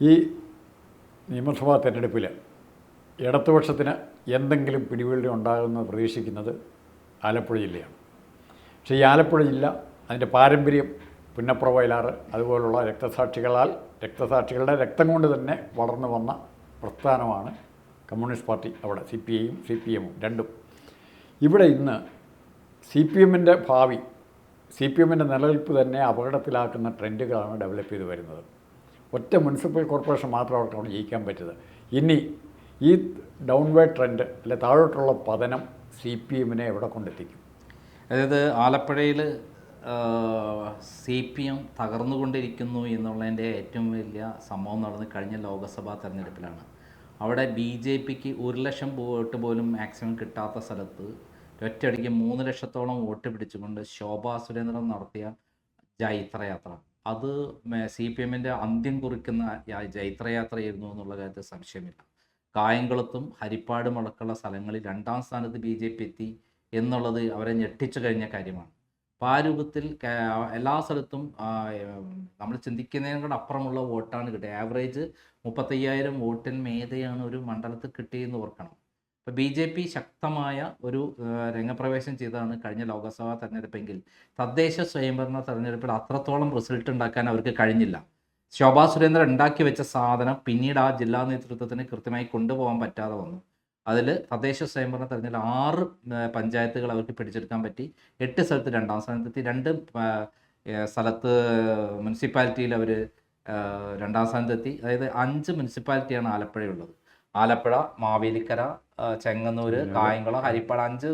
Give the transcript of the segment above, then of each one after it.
ഈ നിയമസഭാ തെരഞ്ഞെടുപ്പിൽ ഇടതുപക്ഷത്തിന് എന്തെങ്കിലും പിടിവീഴ്ച ഉണ്ടാകുമെന്ന് പ്രതീക്ഷിക്കുന്നത് ആലപ്പുഴ ജില്ലയാണ് പക്ഷേ ഈ ആലപ്പുഴ ജില്ല അതിന്റെ പാരമ്പര്യം പുന്നപ്ര വയലാറ് അതുപോലുള്ള രക്തസാക്ഷികളാൽ രക്തസാക്ഷികളുടെ രക്തം കൊണ്ട് തന്നെ വളർന്നു വന്ന പ്രസ്ഥാനമാണ് കമ്മ്യൂണിസ്റ്റ് പാർട്ടി അവിടെ സി പി ഐയും സി പി എമ്മും രണ്ടും. ഇവിടെ ഇന്ന് സി പി എമ്മിന്റെ ഭാവി സി പി എമ്മിന്റെ നിലനിൽപ്പ് തന്നെ അപകടത്തിലാക്കുന്ന ട്രെൻഡുകളാണ് ഡെവലപ്പ് ചെയ്ത് വരുന്നത്. ഒറ്റ മുനിസിപ്പൽ കോർപ്പറേഷൻ മാത്രം അവർക്ക് അവിടെ ജയിക്കാൻ പറ്റിയത്. ഇനി ഈ ഡൗൺവേർഡ് ട്രെൻഡ് അല്ലെ താഴോട്ടുള്ള പതനം സി പി എമ്മിനെ എവിടെ കൊണ്ടെത്തിക്കും? അതായത് ആലപ്പുഴയിൽ സി പി എം തകർന്നുകൊണ്ടിരിക്കുന്നു എന്നുള്ളതിന്റെ ഏറ്റവും വലിയ സംഭവം നടന്നത് കഴിഞ്ഞ ലോക്സഭാ തെരഞ്ഞെടുപ്പിലാണ്. അവിടെ ബി ജെ പിക്ക് ഒരു ലക്ഷം വോട്ട് പോലും മാക്സിമം കിട്ടാത്ത സ്ഥലത്ത് ഒറ്റയടിക്ക് മൂന്ന് ലക്ഷത്തോളം വോട്ട് പിടിച്ചുകൊണ്ട് ശോഭാ സുരേന്ദ്രൻ നടത്തിയ ജൈത്രയാത്ര. അത് സി പി എമ്മിന്റെ അന്ത്യം കുറിക്കുന്ന ജൈത്രയാത്രയായിരുന്നു എന്നുള്ള കാര്യത്തിൽ സംശയമില്ല. കായംകുളത്തും ഹരിപ്പാടും അടക്കമുള്ള സ്ഥലങ്ങളിൽ രണ്ടാം സ്ഥാനത്ത് ബി ജെ പി എത്തി എന്നുള്ളത് അവരെ ഞെട്ടിച്ചു കഴിഞ്ഞ കാര്യമാണ്. അപ്പോൾ ആ രൂപത്തിൽ എല്ലാ സ്ഥലത്തും നമ്മൾ ചിന്തിക്കുന്നതിനോട് അപ്പുറമുള്ള വോട്ടാണ് കിട്ടിയത് ആവറേജ് മുപ്പത്തയ്യായിരം വോട്ടിന് മേധയാണ് ഒരു മണ്ഡലത്തിൽ കിട്ടിയെന്ന് ഓർക്കണം. അപ്പോൾ ബി ജെ പി ശക്തമായ ഒരു രംഗപ്രവേശം ചെയ്തതാണ് കഴിഞ്ഞ ലോക്സഭാ തെരഞ്ഞെടുപ്പെങ്കിൽ. തദ്ദേശ സ്വയംഭരണ തെരഞ്ഞെടുപ്പിൽ അത്രത്തോളം റിസൾട്ട് ഉണ്ടാക്കാൻ അവർക്ക് കഴിഞ്ഞില്ല. ശോഭാ സുരേന്ദ്രൻ ഉണ്ടാക്കി വെച്ച സാധനം പിന്നീട് ആ ജില്ലാ നേതൃത്വത്തിന് കൃത്യമായി കൊണ്ടുപോകാൻ പറ്റാതെ വന്നു. അതിൽ തദ്ദേശ സ്വയംഭരണ തെരഞ്ഞെടുപ്പിൽ ആറ് പഞ്ചായത്തുകൾ അവർക്ക് പിടിച്ചെടുക്കാൻ പറ്റി. എട്ട് സ്ഥലത്ത് രണ്ടാം സ്ഥാനത്തെത്തി. രണ്ട് സ്ഥലത്ത് മുനിസിപ്പാലിറ്റിയിൽ അവർ രണ്ടാം സ്ഥാനത്തെത്തി. അതായത് അഞ്ച് മുനിസിപ്പാലിറ്റിയാണ് ആലപ്പുഴയുള്ളത് ആലപ്പുഴ മാവേലിക്കര ചെങ്ങന്നൂർ ചെങ്ങന്നൂര് കായംകുളം ഹരിപ്പാട് അഞ്ച്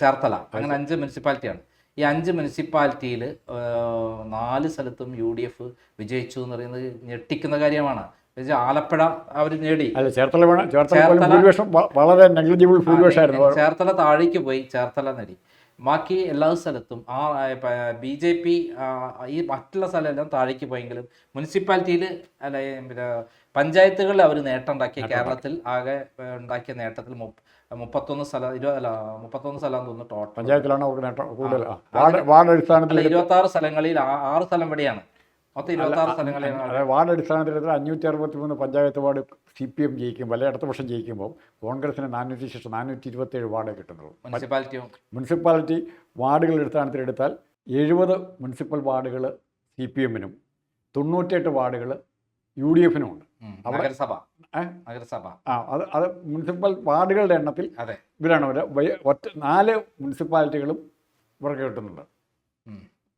ചേർത്തല. അങ്ങനെ അഞ്ച് മുനിസിപ്പാലിറ്റിയാണ്. ഈ അഞ്ച് മുനിസിപ്പാലിറ്റിയിൽ നാല് സ്ഥലത്തും യു ഡി എഫ് വിജയിച്ചു എന്ന് പറയുന്നത് ഞെട്ടിക്കുന്ന കാര്യമാണ്. ആലപ്പുഴ അവർ നേടി. ചേർത്തല വളരെ നെഗ്ലിജിബിൾ ചേർത്തല താഴേക്ക് പോയി ചേർത്തല നേടി. ബാക്കി എല്ലാ സ്ഥലത്തും ആ ബി ജെ പി ഈ മറ്റുള്ള സ്ഥലമെല്ലാം താഴേക്ക് പോയെങ്കിലും മുനിസിപ്പാലിറ്റിയിൽ അല്ല പിന്നെ പഞ്ചായത്തുകളിൽ അവർ നേട്ടം ഉണ്ടാക്കിയ കേരളത്തിൽ ആകെ ഉണ്ടാക്കിയ നേട്ടത്തിൽ മുപ്പ- മുപ്പത്തൊന്ന് സ്ഥലം ഇരുപത് അല്ല മുപ്പത്തൊന്ന് സ്ഥലം തോന്നുന്നു ടോട്ടൽ പഞ്ചായത്തിലാണ് അവർക്ക് നേട്ടം കൂടുതൽ. വാർഡ് അടിസ്ഥാനത്തിൽ ഇരുപത്തി ആറ് സ്ഥലങ്ങളിൽ ആറ് സ്ഥലം ഇവിടെയാണ്. മൊത്തം ഇരുപത്തി ആറ് സ്ഥലങ്ങളിലാണ് അതായത് വാർഡ് അടിസ്ഥാനത്തിൽ അഞ്ഞൂറ്റി അറുപത്തി മൂന്ന് panchayat ward C P M ജയിക്കുമ്പോൾ അല്ലെങ്കിൽ അടുത്ത വർഷം ജയിക്കുമ്പോൾ കോൺഗ്രസിന് നാനൂറ്റി ശേഷം നാനൂറ്റി ഇരുപത്തേഴ് വാർഡേ കിട്ടുന്നുള്ളൂ. മുനിസിപ്പാലിറ്റിയും മുനിസിപ്പാലിറ്റി വാർഡുകൾ അടിസ്ഥാനത്തിൽ എടുത്താൽ എഴുപത് മുനിസിപ്പൽ വാർഡുകൾ സി പി എമ്മിനും തൊണ്ണൂറ്റെട്ട് വാർഡുകൾ യു ഡി എഫിനും ഉണ്ട്. നഗരസഭ? നഗരസഭ. ആ അത് അത് മുനിസിപ്പൽ വാർഡുകളുടെ എണ്ണത്തിൽ അതെ. ഇവരാണ് ഒറ്റ നാല് മുനിസിപ്പാലിറ്റികളും ഇവർക്ക് കിട്ടുന്നുണ്ട്.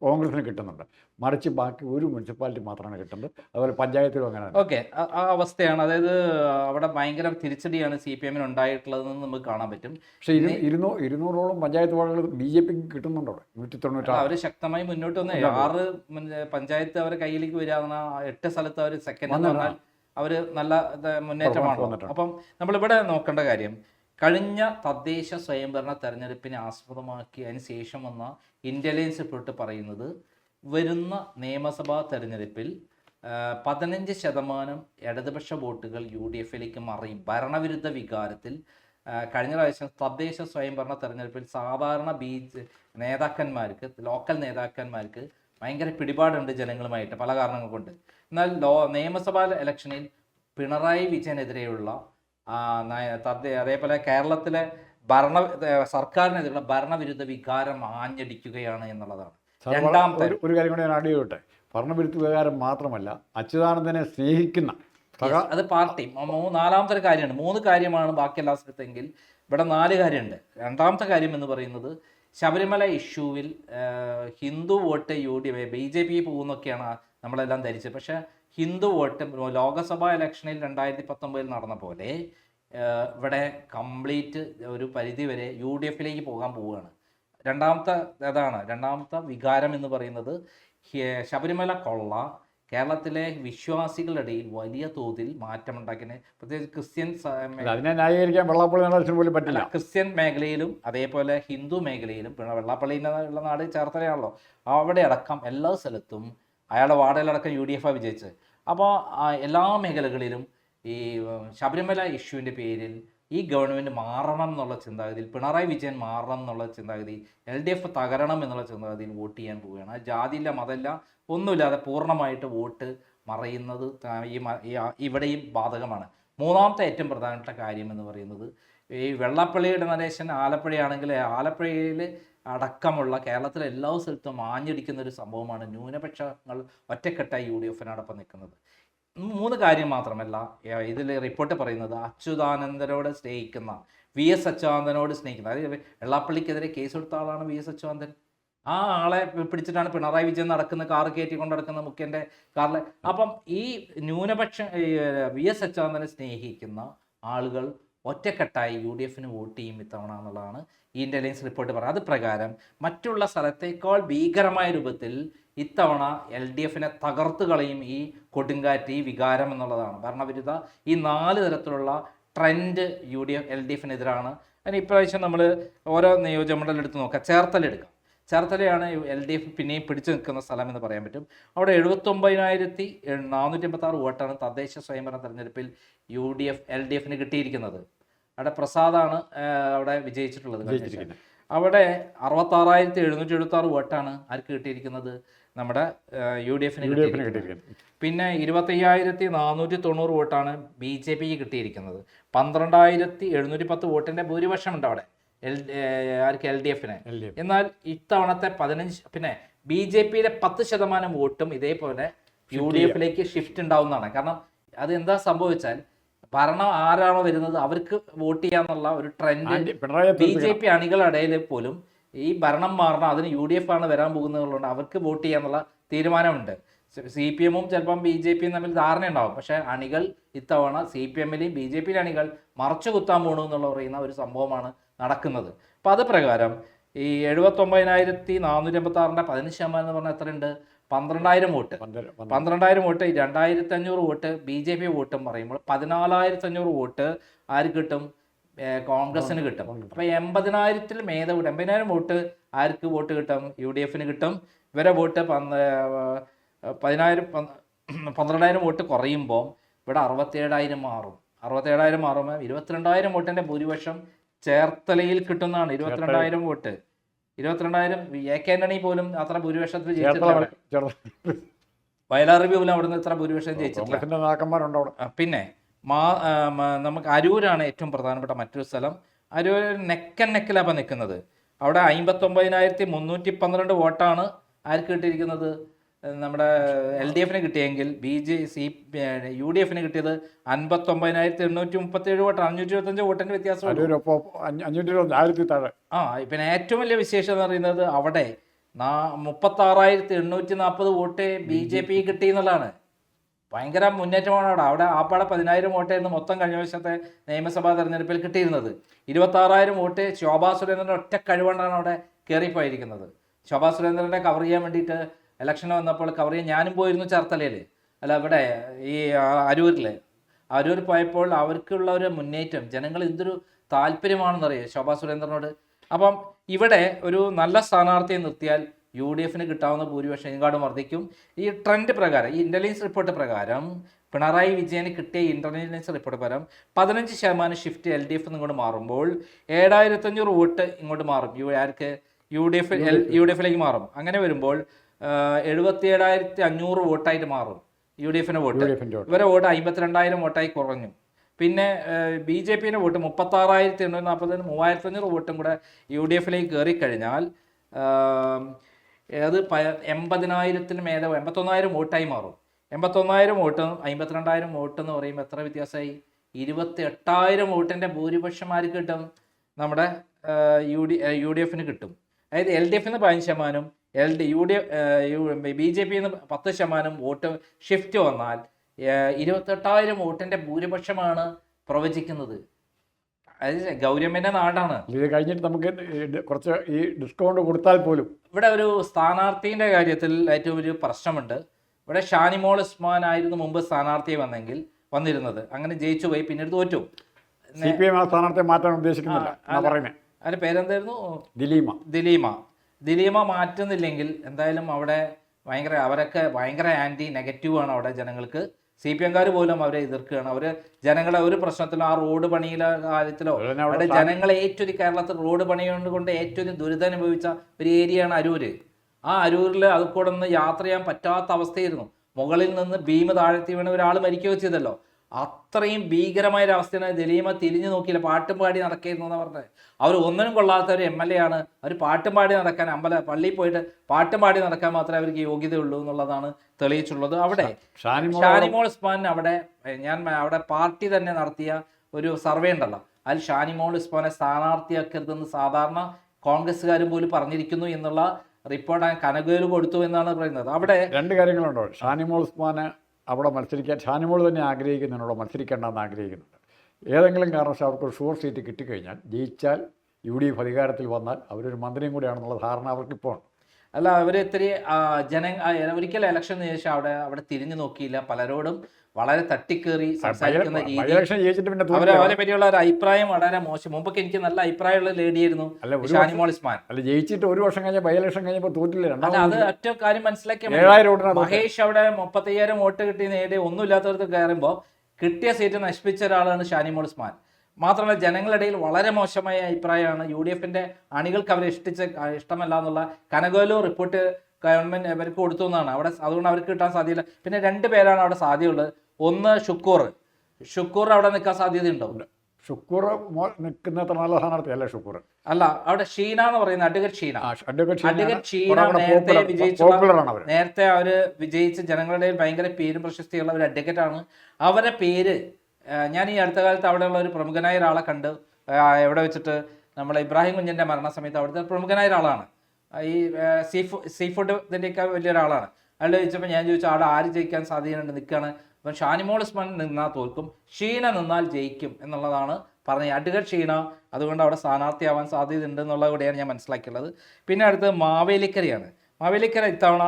കോൺഗ്രസിന് കിട്ടുന്നുണ്ട്. മറിച്ച് ബാക്കി ഒരു മുനിസിപ്പാലിറ്റി മാത്രമാണ് കിട്ടുന്നത്. അതുപോലെ പഞ്ചായത്തിലും അങ്ങനെ ഓക്കെ. ആ അവസ്ഥയാണ്. അതായത് അവിടെ ഭയങ്കര തിരിച്ചടിയാണ് സി പി എമ്മിന് ഉണ്ടായിട്ടുള്ളതെന്ന് നമുക്ക് കാണാൻ പറ്റും. പക്ഷേ ഇരു ഇരുന്നൂ ഇരുന്നൂറോളം പഞ്ചായത്ത് വാർഡുകൾ ബി ജെ പിക്ക് കിട്ടുന്നുണ്ട് അവിടെ. നൂറ്റി തൊണ്ണൂറ്റി അവർ ശക്തമായി മുന്നോട്ട് വന്ന ആറ് പഞ്ചായത്ത് അവരെ കയ്യിലേക്ക് വരിക പറഞ്ഞാൽ എട്ട് സ്ഥലത്ത് അവർ സെക്കൻഡ് എന്ന്. പറഞ്ഞാൽ അവർ നല്ല മുന്നേറ്റമാണ്. അപ്പം നമ്മളിവിടെ നോക്കേണ്ട കാര്യം കഴിഞ്ഞ തദ്ദേശ സ്വയംഭരണ തെരഞ്ഞെടുപ്പിനെ ആസ്പദമാക്കി അതിന് ശേഷം വന്ന ഇന്റലിജൻസ് റിപ്പോർട്ട് പറയുന്നത് വരുന്ന നിയമസഭാ തെരഞ്ഞെടുപ്പിൽ പതിനഞ്ച് ശതമാനം ഇടതുപക്ഷ വോട്ടുകൾ യു ഡി എഫിലേക്ക് മറിയും. ഭരണവിരുദ്ധ വികാരത്തിൽ കഴിഞ്ഞ പ്രാവശ്യം തദ്ദേശ സ്വയംഭരണ തെരഞ്ഞെടുപ്പിൽ സാധാരണ ബി നേതാക്കന്മാർക്ക് ലോക്കൽ നേതാക്കന്മാർക്ക് ഭയങ്കര പിടിപാടുണ്ട് ജനങ്ങളുമായിട്ട് പല കാരണങ്ങൾ കൊണ്ട്. എന്നാൽ ലോ നിയമസഭാ ഇലക്ഷനിൽ പിണറായി വിജയനെതിരെയുള്ള അതേപോലെ കേരളത്തിലെ ഭരണ സർക്കാരിനെതിരെ സർക്കാരിനെതിരെയുള്ള ഭരണവിരുദ്ധ വികാരം ആഞ്ഞടിക്കുകയാണ് എന്നുള്ളതാണ്. രണ്ടാമത്തെ ഒരു കാര്യം കൂടി ഞാൻ ആഡ് ചെയ്യട്ടെ? ഭരണവിരുദ്ധ വികാരം മാത്രമല്ല അച്യുതാനന്ദനെ സ്നേഹിക്കുന്ന അത് പാർട്ടി. നാലാമത്തെ ഒരു കാര്യമാണ് മൂന്ന് കാര്യമാണ് ബാക്കി എല്ലാ സ്ഥലത്തെങ്കിൽ. ഇവിടെ നാല് കാര്യമുണ്ട്. രണ്ടാമത്തെ കാര്യം എന്ന് പറയുന്നത് Sabarimala ഇഷ്യൂവിൽ Hindu vote U D B J P പോകുന്നൊക്കെയാണ് നമ്മളെല്ലാം ധരിച്ചത്. പക്ഷേ ഹിന്ദു വോട്ട് ലോക്സഭാ ഇലക്ഷനിൽ രണ്ടായിരത്തി പത്തൊമ്പതിൽ നടന്ന പോലെ ഇവിടെ കംപ്ലീറ്റ് ഒരു പരിധി വരെ യു ഡി എഫിലേക്ക് പോകാൻ പോവുകയാണ്. രണ്ടാമത്തെ അതാണ് രണ്ടാമത്തെ വികാരം എന്ന് പറയുന്നത് ശബരിമല കൊള്ള കേരളത്തിലെ വിശ്വാസികളുടെ ഇടയിൽ വലിയ തോതിൽ മാറ്റമുണ്ടാക്കിയ പ്രത്യേകിച്ച് ക്രിസ്ത്യൻ ന്യായീകരിക്കാൻ വെള്ളാപ്പള്ളി പോലും പറ്റില്ല. ക്രിസ്ത്യൻ മേഖലയിലും അതേപോലെ ഹിന്ദു മേഖലയിലും പിന്നെ വെള്ളാപ്പള്ളി ഉള്ള നാട് ചേർത്തലയാണല്ലോ. അവിടെ അടക്കം എല്ലാ സ്ഥലത്തും അയാളുടെ വാർഡിലടക്കം യു ഡി എഫ് വിജയിച്ചത്. അപ്പോൾ എല്ലാ മേഖലകളിലും ഈ ശബരിമല ഇഷ്യൂവിന്റെ പേരിൽ ഈ ഗവൺമെന്റ് മാറണം എന്നുള്ള ചിന്താഗതിയിൽ പിണറായി വിജയൻ മാറണം എന്നുള്ള ചിന്താഗതി എൽ ഡി എഫ് തകരണം എന്നുള്ള ചിന്താഗതിയിൽ വോട്ട് ചെയ്യാൻ പോവുകയാണ്. ജാതിയില്ല മതമില്ല ഒന്നുമില്ലാതെ പൂർണമായിട്ട് വോട്ട് മറയുന്നത് ഈ ഇവിടെയും ബാധകമാണ്. മൂന്നാമത്തെ ഏറ്റവും പ്രധാനപ്പെട്ട കാര്യം എന്ന് പറയുന്നത് ഈ വെള്ളപ്പള്ളിയുടെ നരേശൻ ആലപ്പുഴയാണെങ്കിൽ ആലപ്പുഴയിൽ അടക്കമുള്ള കേരളത്തിലെ എല്ലാ സ്ഥലത്തും ആഞ്ഞടിക്കുന്ന ഒരു സംഭവമാണ് ന്യൂനപക്ഷങ്ങൾ ഒറ്റക്കെട്ടായി യു ഡി എഫിനോടൊപ്പം നിൽക്കുന്നത്. മൂന്ന് കാര്യം മാത്രമല്ല ഇതിൽ റിപ്പോർട്ട് പറയുന്നത് അച്യുതാനന്ദനോട് സ്നേഹിക്കുന്ന വി എസ് അച്യുതാനന്ദനോട് സ്നേഹിക്കുന്ന. അതായത് വെള്ളാപ്പള്ളിക്കെതിരെ കേസ് ആളാണ് വി എസ് അച്യുതാനന്ദൻ. ആ ആളെ പിടിച്ചിട്ടാണ് പിണറായി വിജയൻ നടക്കുന്ന കാർ കയറ്റി കൊണ്ട് നടക്കുന്ന മുഖ്യന്റെ കാറിൽ അപ്പം ഈ ന്യൂനപക്ഷ വി എസ് അച്യുതാനന്ദനെ സ്നേഹിക്കുന്ന ആളുകൾ ഒറ്റക്കെട്ടായി യു ഡി എഫിന് വോട്ട് ചെയ്യും ഇത്തവണ എന്നുള്ളതാണ് ഈ ഇന്റലിജൻസ് റിപ്പോർട്ട് പറയുന്നത് അത് പ്രകാരം മറ്റുള്ള സ്ഥലത്തേക്കാൾ ഭീകരമായ രൂപത്തിൽ ഇത്തവണ എൽ ഡി എഫിനെ തകർത്ത് കളയും ഈ കൊടുങ്കാറ്റ് ഈ വികാരം എന്നുള്ളതാണ്. ഭരണവിരുദ്ധ ഈ നാല് തരത്തിലുള്ള trend U D F L D എഫിനെതിരാണ് അതിന് ഇപ്രാവശ്യം നമ്മൾ ഓരോ നിയോജകമണ്ഡലം എടുത്ത് നോക്കാം ചേർത്തല എടുക്കാം. ചേർത്തലയാണ് എൽ ഡി എഫ് പിന്നെയും പിടിച്ചു നിൽക്കുന്ന സ്ഥലം എന്ന് പറയാൻ പറ്റും. അവിടെ എഴുപത്തൊമ്പതിനായിരത്തി നാനൂറ്റി എൺപത്തി ആറ് വോട്ടാണ് തദ്ദേശ സ്വയംഭരണ തെരഞ്ഞെടുപ്പിൽ U D F L D എഫിന് കിട്ടിയിരിക്കുന്നത്. അവിടെ പ്രസാദാണ് അവിടെ വിജയിച്ചിട്ടുള്ളത് അവിടെ അറുപത്തി ആറായിരത്തി അറുപത്താറായിരത്തി എഴുന്നൂറ്റി എഴുപത്തി ആറ് വോട്ടാണ് ആർക്ക് കിട്ടിയിരിക്കുന്നത്? നമ്മുടെ യു ഡി എഫിന് പിന്നെ ഇരുപത്തി അയ്യായിരത്തി കിട്ടിയിരിക്കുന്നത്. കിട്ടിയിരിക്കുന്നത്. പിന്നെ ഇരുപത്തയ്യായിരത്തി നാനൂറ്റി തൊണ്ണൂറ് വോട്ടാണ് ബി ജെ പിക്ക് കിട്ടിയിരിക്കുന്നത്. പന്ത്രണ്ടായിരത്തി എഴുന്നൂറ്റി പത്ത് വോട്ടിന്റെ ഭൂരിപക്ഷം ഉണ്ട് അവിടെ. എൽ ആർക്ക്? എൽ ഡി എഫിന്. എന്നാൽ ഇത്തവണത്തെ പതിനഞ്ച് പിന്നെ ബി ജെ പിയിലെ പത്ത് ശതമാനം വോട്ടും ഇതേപോലെ യു ഡി എഫിലേക്ക് ഷിഫ്റ്റ് ഉണ്ടാവുന്നതാണ്. കാരണം അത് എന്താ സംഭവിച്ചാൽ ഭരണം ആരാണോ വരുന്നത് അവർക്ക് വോട്ട് ചെയ്യാന്നുള്ള ഒരു ട്രെൻഡ് ബി ജെ പി അണികളിടയിൽ പോലും ഈ ഭരണം മാറണം അതിന് യു ഡി എഫ് ആണ് വരാൻ പോകുന്നതുകൊണ്ട് അവർക്ക് വോട്ട് ചെയ്യാന്നുള്ള തീരുമാനമുണ്ട്. സി പി എമ്മും ചിലപ്പം ബി ജെ പിയും തമ്മിൽ ധാരണ ഉണ്ടാവും. പക്ഷേ അണികൾ ഇത്തവണ സി പി എമ്മിലെയും ബി ജെ പിയിലെ അണികൾ മറച്ചു കുത്താൻ പോകണമെന്നുള്ള പറയുന്ന ഒരു സംഭവമാണ് നടക്കുന്നത്. അപ്പം അത് പ്രകാരം ഈ എഴുപത്തൊമ്പതിനായിരത്തി നാനൂറ്റി അമ്പത്തി ആറിന്റെ പതിനഞ്ച് ശതമാനം എന്ന് പറഞ്ഞാൽ എത്രയുണ്ട്? പന്ത്രണ്ടായിരം വോട്ട്. പന്ത്രണ്ടായിരം വോട്ട് രണ്ടായിരത്തി അഞ്ഞൂറ് വോട്ട് ബി ജെ പി വോട്ടും പറയുമ്പോൾ പതിനാലായിരത്തി അഞ്ഞൂറ് വോട്ട് ആര് കിട്ടും? കോൺഗ്രസിന് കിട്ടും. അപ്പൊ എൺപതിനായിരത്തിൽ മേധ വോട്ട് എൺപതിനായിരം വോട്ട് ആർക്ക് വോട്ട് കിട്ടും? യു ഡി എഫിന് കിട്ടും. ഇവരെ വോട്ട് പതിനായിരം പന്ത് പന്ത്രണ്ടായിരം വോട്ട് കുറയുമ്പോൾ ഇവിടെ അറുപത്തേഴായിരം മാറും. അറുപത്തേഴായിരം മാറുമ്പോൾ ഇരുപത്തിരണ്ടായിരം വോട്ടിന്റെ ഭൂരിപക്ഷം ചേർത്തലയിൽ കിട്ടുന്നതാണ്. ഇരുപത്തിരണ്ടായിരം വോട്ട്. ഇരുപത്തിരണ്ടായിരം എ കെ ആന്റണി പോലും അത്ര ഭൂരിപക്ഷത്തിൽ ജയിച്ചിട്ടില്ല വയലാർ പോലും അവിടുന്ന് ഇത്ര ഭൂരിപക്ഷം ജയിച്ചിട്ടില്ല. പിന്നെ മാ നമുക്ക് അരൂരാണ് ഏറ്റവും പ്രധാനപ്പെട്ട മറ്റൊരു സ്ഥലം. അരൂർ നെക്കൻ നെക്കിലാണ് നിൽക്കുന്നത്. അവിടെ അമ്പത്തൊമ്പതിനായിരത്തി മുന്നൂറ്റി പന്ത്രണ്ട് വോട്ടാണ് ആർക്ക് കിട്ടിയിരിക്കുന്നത്? നമ്മുടെ എൽ ഡി എഫിന് കിട്ടിയെങ്കിൽ B J C U D എഫിന് കിട്ടിയത് അൻപത്തൊമ്പതിനായിരത്തി എണ്ണൂറ്റി മുപ്പത്തി ഏഴ് വോട്ട് അഞ്ഞൂറ്റി ഇരുപത്തഞ്ച് അഞ്ച് ഇരുപത്തി ആയിരത്തി താഴെ. ആ പിന്നെ ഏറ്റവും വലിയ വിശേഷം എന്ന് പറയുന്നത് അവിടെ മുപ്പത്തി ആറായിരത്തി എണ്ണൂറ്റി നാൽപ്പത് വോട്ട് ബി ജെ പി കിട്ടി എന്നുള്ളതാണ്. ഭയങ്കര മുന്നേറ്റമാണ് അവിടെ. അവിടെ ആപ്പാടെ പതിനായിരം വോട്ടായിരുന്നു മൊത്തം കഴിഞ്ഞ വർഷത്തെ നിയമസഭാ തെരഞ്ഞെടുപ്പിൽ കിട്ടിയിരുന്നത്. ഇരുപത്തി ആറായിരം വോട്ട് ശോഭാ സുരേന്ദ്രന്റെ ഒറ്റ കഴിവുകൊണ്ടാണ് അവിടെ കയറിപ്പോയിരിക്കുന്നത് ശോഭാ സുരേന്ദ്രനെ കവർ ചെയ്യാൻ വേണ്ടിയിട്ട് ഇലക്ഷൻ വന്നപ്പോൾ കവർ ചെയ്യാൻ ഞാനും പോയിരുന്നു ചേർത്തലയിൽ അല്ല ഇവിടെ ഈ അരൂരിൽ അരൂർ പോയപ്പോൾ അവർക്കുള്ള ഒരു മുന്നേറ്റം ജനങ്ങൾ എന്തൊരു താല്പര്യമാണെന്നറിയാം ശോഭാ സുരേന്ദ്രനോട്? അപ്പം ഇവിടെ ഒരു നല്ല സ്ഥാനാർത്ഥിയെ നിർത്തിയാൽ യു ഡി എഫിന് കിട്ടാവുന്ന ഭൂരിപക്ഷം എങ്ങാടും വർദ്ധിക്കും. ഈ ട്രെൻഡ് പ്രകാരം ഈ ഇന്റലിജൻസ് റിപ്പോർട്ട് പ്രകാരം പിണറായി വിജയന് കിട്ടിയ ഇന്റലിജൻസ് റിപ്പോർട്ട് പ്രകാരം പതിനഞ്ച് ശതമാനം ഷിഫ്റ്റ് എൽ ഡി എഫ് ഇങ്ങോട്ട് മാറുമ്പോൾ ഏഴായിരത്തഞ്ഞൂറ് വോട്ട് ഇങ്ങോട്ട് മാറും. യു ആർക്ക്? U D F. U D എഫിലേക്ക് മാറും. അങ്ങനെ വരുമ്പോൾ എഴുപത്തി ഏഴായിരത്തി അഞ്ഞൂറ് വോട്ടായിട്ട് മാറും. യു ഡി എഫിന്റെ വോട്ട്. ഇവരെ വോട്ട് അമ്പത്തിരണ്ടായിരം വോട്ടായി കുറഞ്ഞു. പിന്നെ ബി ജെ പിയുടെ വോട്ട് മുപ്പത്തി ആറായിരത്തി എണ്ണൂറ്റി നാൽപ്പതിന് മൂവായിരത്തി അഞ്ഞൂറ് വോട്ടും കൂടെ യു ഡി എഫിലേക്ക് കയറി കഴിഞ്ഞാൽ അത് പ എൺപതിനായിരത്തിന് മേലെ എൺപത്തൊന്നായിരം വോട്ടായി മാറും. എൺപത്തൊന്നായിരം വോട്ട് അമ്പത്തിരണ്ടായിരം വോട്ട് എന്ന് പറയുമ്പോൾ എത്ര വ്യത്യാസമായി? ഇരുപത്തി എട്ടായിരം വോട്ടിന്റെ ഭൂരിപക്ഷം ആർക്ക് കിട്ടും നമ്മുടെ യു ഡി യു ഡി എഫിന് കിട്ടും. അതായത് എൽ ഡി എഫിന് പതിനഞ്ച് ശതമാനം L D U D B J പിന്ന് പത്ത് ശതമാനം വോട്ട് ഷിഫ്റ്റ് വന്നാൽ ഇരുപത്തെട്ടായിരം വോട്ടിന്റെ ഭൂരിപക്ഷമാണ് പ്രവചിക്കുന്നത്. അത് ഗൗരവന്റെ നാടാണ്. ഇത് കഴിഞ്ഞിട്ട് നമുക്ക് കുറച്ച് ഈ ഡിസ്കൗണ്ട് കൊടുത്താൽ പോലും. ഇവിടെ ഒരു സ്ഥാനാർത്ഥിയുടെ കാര്യത്തിൽ ഏറ്റവും ഒരു പ്രശ്നമുണ്ട്. ഇവിടെ ഷാനിമോൾ ഉസ്മാൻ ആയിരുന്നു മുമ്പ് സ്ഥാനാർത്ഥി വന്നെങ്കിൽ വന്നിരുന്നത്. അങ്ങനെ ജയിച്ചു പോയി പിന്നീട് തോറ്റു. സി പി എം ആ സ്ഥാനാർത്ഥിയെ മാറ്റാൻ ഉദ്ദേശിക്കുന്നില്ല അതിന്റെ പേരെന്തായിരുന്നു? ദിലീമ. ദിലീമ. ദിലീമ മാറ്റുന്നില്ലെങ്കിൽ എന്തായാലും അവിടെ ഭയങ്കര അവരൊക്കെ ഭയങ്കര ആന്റി നെഗറ്റീവാണ് ആണ് അവിടെ ജനങ്ങൾക്ക്. സി പി എംകാർ പോലും അവരെ എതിർക്കുകയാണ്. അവർ ജനങ്ങളെ ഒരു പ്രശ്നത്തിലോ ആ റോഡ് പണിയിലെ കാര്യത്തിലോ അവിടെ അവിടെ ജനങ്ങളെ ഏറ്റവും കേരളത്തിൽ റോഡ് പണിയുകൊണ്ട് കൊണ്ട് ഏറ്റവും ദുരിതം അനുഭവിച്ച ഒരു ഏരിയയാണ് അരൂര്. ആ അരൂരിൽ അത് കൂടെ ഒന്ന് യാത്ര ചെയ്യാൻ പറ്റാത്ത അവസ്ഥയായിരുന്നു. മുകളിൽ നിന്ന് ഭീമ താഴ്ത്തി വീണ ഒരാൾ മരിക്കുകയോ ചെയ്തല്ലോ. അത്രയും ഭീകരമായ ഒരു അവസ്ഥയാണ് ദലീമ തിരിഞ്ഞു നോക്കിയില്ല. പാട്ടും പാടി നടക്കായിരുന്നു എന്ന് പറഞ്ഞത് അവർ ഒന്നിനും കൊള്ളാത്ത ഒരു എം എൽ എ ആണ്. അവർ പാട്ടും പാടി നടക്കാൻ അമ്പല പള്ളിയിൽ പോയിട്ട് പാട്ടും പാടി നടക്കാൻ മാത്രമേ അവർക്ക് യോഗ്യതയുള്ളൂ എന്നുള്ളതാണ് തെളിയിച്ചുള്ളത് അവിടെ ഷാനിമോൾ ഷാനിമോൾ ഉസ്മാൻ അവിടെ ഞാൻ അവിടെ പാർട്ടി തന്നെ നടത്തിയ ഒരു സർവേ ഉണ്ടല്ലോ. അതിൽ ഷാനിമോൾ ഉസ്മാനെ സ്ഥാനാർത്ഥിയാക്കരുതെന്ന് സാധാരണ കോൺഗ്രസ്സുകാരും പോലും പറഞ്ഞിരിക്കുന്നു എന്നുള്ള റിപ്പോർട്ട് കനകയിൽ കൊടുത്തു എന്നാണ് പറയുന്നത്. അവിടെ രണ്ട് കാര്യങ്ങളുണ്ടോ. ഷാനിമോൾ ഉസ്മാന് അവിടെ മത്സരിക്കാൻ ഷാനിമോൾ തന്നെ ആഗ്രഹിക്കുന്നുണ്ടോ മത്സരിക്കേണ്ടെന്ന് ആഗ്രഹിക്കുന്നുണ്ട്. ഏതെങ്കിലും കാരണവശാൽ അവർക്ക് ഒരു ഷുവർ സീറ്റ് കിട്ടിക്കഴിഞ്ഞാൽ ജയിച്ചാൽ യു ഡി എഫ് അധികാരത്തിൽ വന്നാൽ അവരൊരു മന്ത്രിയും കൂടിയാണെന്നുള്ള ധാരണ അവർക്കിപ്പോൾ ഉണ്ട്. അല്ല അവർ ഇത്തിരി ജന ഒരിക്കലും ഇലക്ഷൻ ശേഷം അവിടെ അവിടെ തിരിഞ്ഞു നോക്കിയില്ല. പലരോടും വളരെ തട്ടിക്കേറി സംസാരിക്കുന്ന രീതി അവരെ അവരെ പറ്റിയുള്ള ഒരു അഭിപ്രായം വളരെ മോശം. മുമ്പൊക്കെ എനിക്ക് നല്ല അഭിപ്രായമുള്ള ലേഡിയായിരുന്നു ഷാനിമോൾ ഇസ്മാൻ അല്ല ജയിച്ചിട്ട് ഒരു വർഷം കഴിഞ്ഞ ബൈ ഇലക്ഷൻ കഴിഞ്ഞപ്പോൾ തോറ്റില്ല അല്ല അത് ഒറ്റ കാര്യം തോറ്റത്. മഹേഷ് അവിടെ മുപ്പത്തയ്യായിരം വോട്ട് കിട്ടി നേടി ഒന്നുമില്ലാത്തവർക്ക് കയറുമ്പോൾ കിട്ടിയ സീറ്റ് നശിപ്പിച്ച ഒരാളാണ് ഷാനിമോൾ ഉസ്മാൻ മാത്രമല്ല ജനങ്ങളിടയിൽ വളരെ മോശമായ അഭിപ്രായമാണ് യു ഡി എഫിന്റെ അണികൾക്ക് അവരെ ഇഷ്ടിച്ച ഇഷ്ടമല്ല എന്നുള്ള കനകോലു റിപ്പോർട്ട് ഗവൺമെന്റ് അവർക്ക് കൊടുത്തു എന്നാണ്. അവിടെ അതുകൊണ്ട് അവർക്ക് കിട്ടാൻ സാധ്യതയില്ല. പിന്നെ രണ്ട് പേരാണ് അവിടെ സാധ്യതയുള്ളത്. ഒന്ന് ഷുക്കൂർ. ഷുക്കൂർ അവിടെ നിൽക്കാൻ സാധ്യതയുണ്ടോ? ഷുക്കൂർ നിൽക്കുന്ന നല്ല സ്ഥാനാർത്ഥി അല്ല ഷുക്കൂർ. അല്ല അവിടെ ഷീന എന്ന് പറയുന്ന അഡ്വക്കേറ്റ് ഷീന. അഡ്വക്കേറ്റ് ഷീന നേരത്തെ നേരത്തെ അവർ വിജയിച്ച ജനങ്ങളുടെ ഭയങ്കര പേരും പ്രശസ്തിയുള്ള ഒരു അഡ്വക്കേറ്റ് ആണ്. അവരെ പേര് ഞാൻ ഈ അടുത്ത കാലത്ത് അവിടെയുള്ള ഒരു പ്രമുഖനായ ഒരാളെ കണ്ട് എവിടെ വെച്ചിട്ട് നമ്മളെ ഇബ്രാഹിം കുഞ്ഞിന്റെ മരണസമയത്ത് അവിടുത്തെ പ്രമുഖനായ ഒരാളാണ്. ഈ സീ ഫുഡ് സീ ഫുഡ് ഇതിന്റെയൊക്കെ വലിയൊരാളാണ്. അയാൾ ചോദിച്ചപ്പോൾ ഞാൻ ചോദിച്ചു അവിടെ ആര് ജയിക്കാൻ സാധ്യതയുണ്ട്? നിൽക്കുകയാണ് അപ്പം ഷാനിമോൾ ഉസ്മാൻ നിന്നാൽ തോൽക്കും ഷീന നിന്നാൽ ജയിക്കും എന്നുള്ളതാണ് പറഞ്ഞ അഡ്വക്കേറ്റ് ഷീന അതുകൊണ്ട് അവിടെ സ്ഥാനാർത്ഥിയാവാൻ സാധ്യതയുണ്ട് എന്നുള്ളത് കൂടെയാണ് ഞാൻ മനസ്സിലാക്കിയുള്ളത്. പിന്നെ അടുത്തത് മാവേലിക്കരയാണ്. മാവേലിക്കര ഇത്തവണ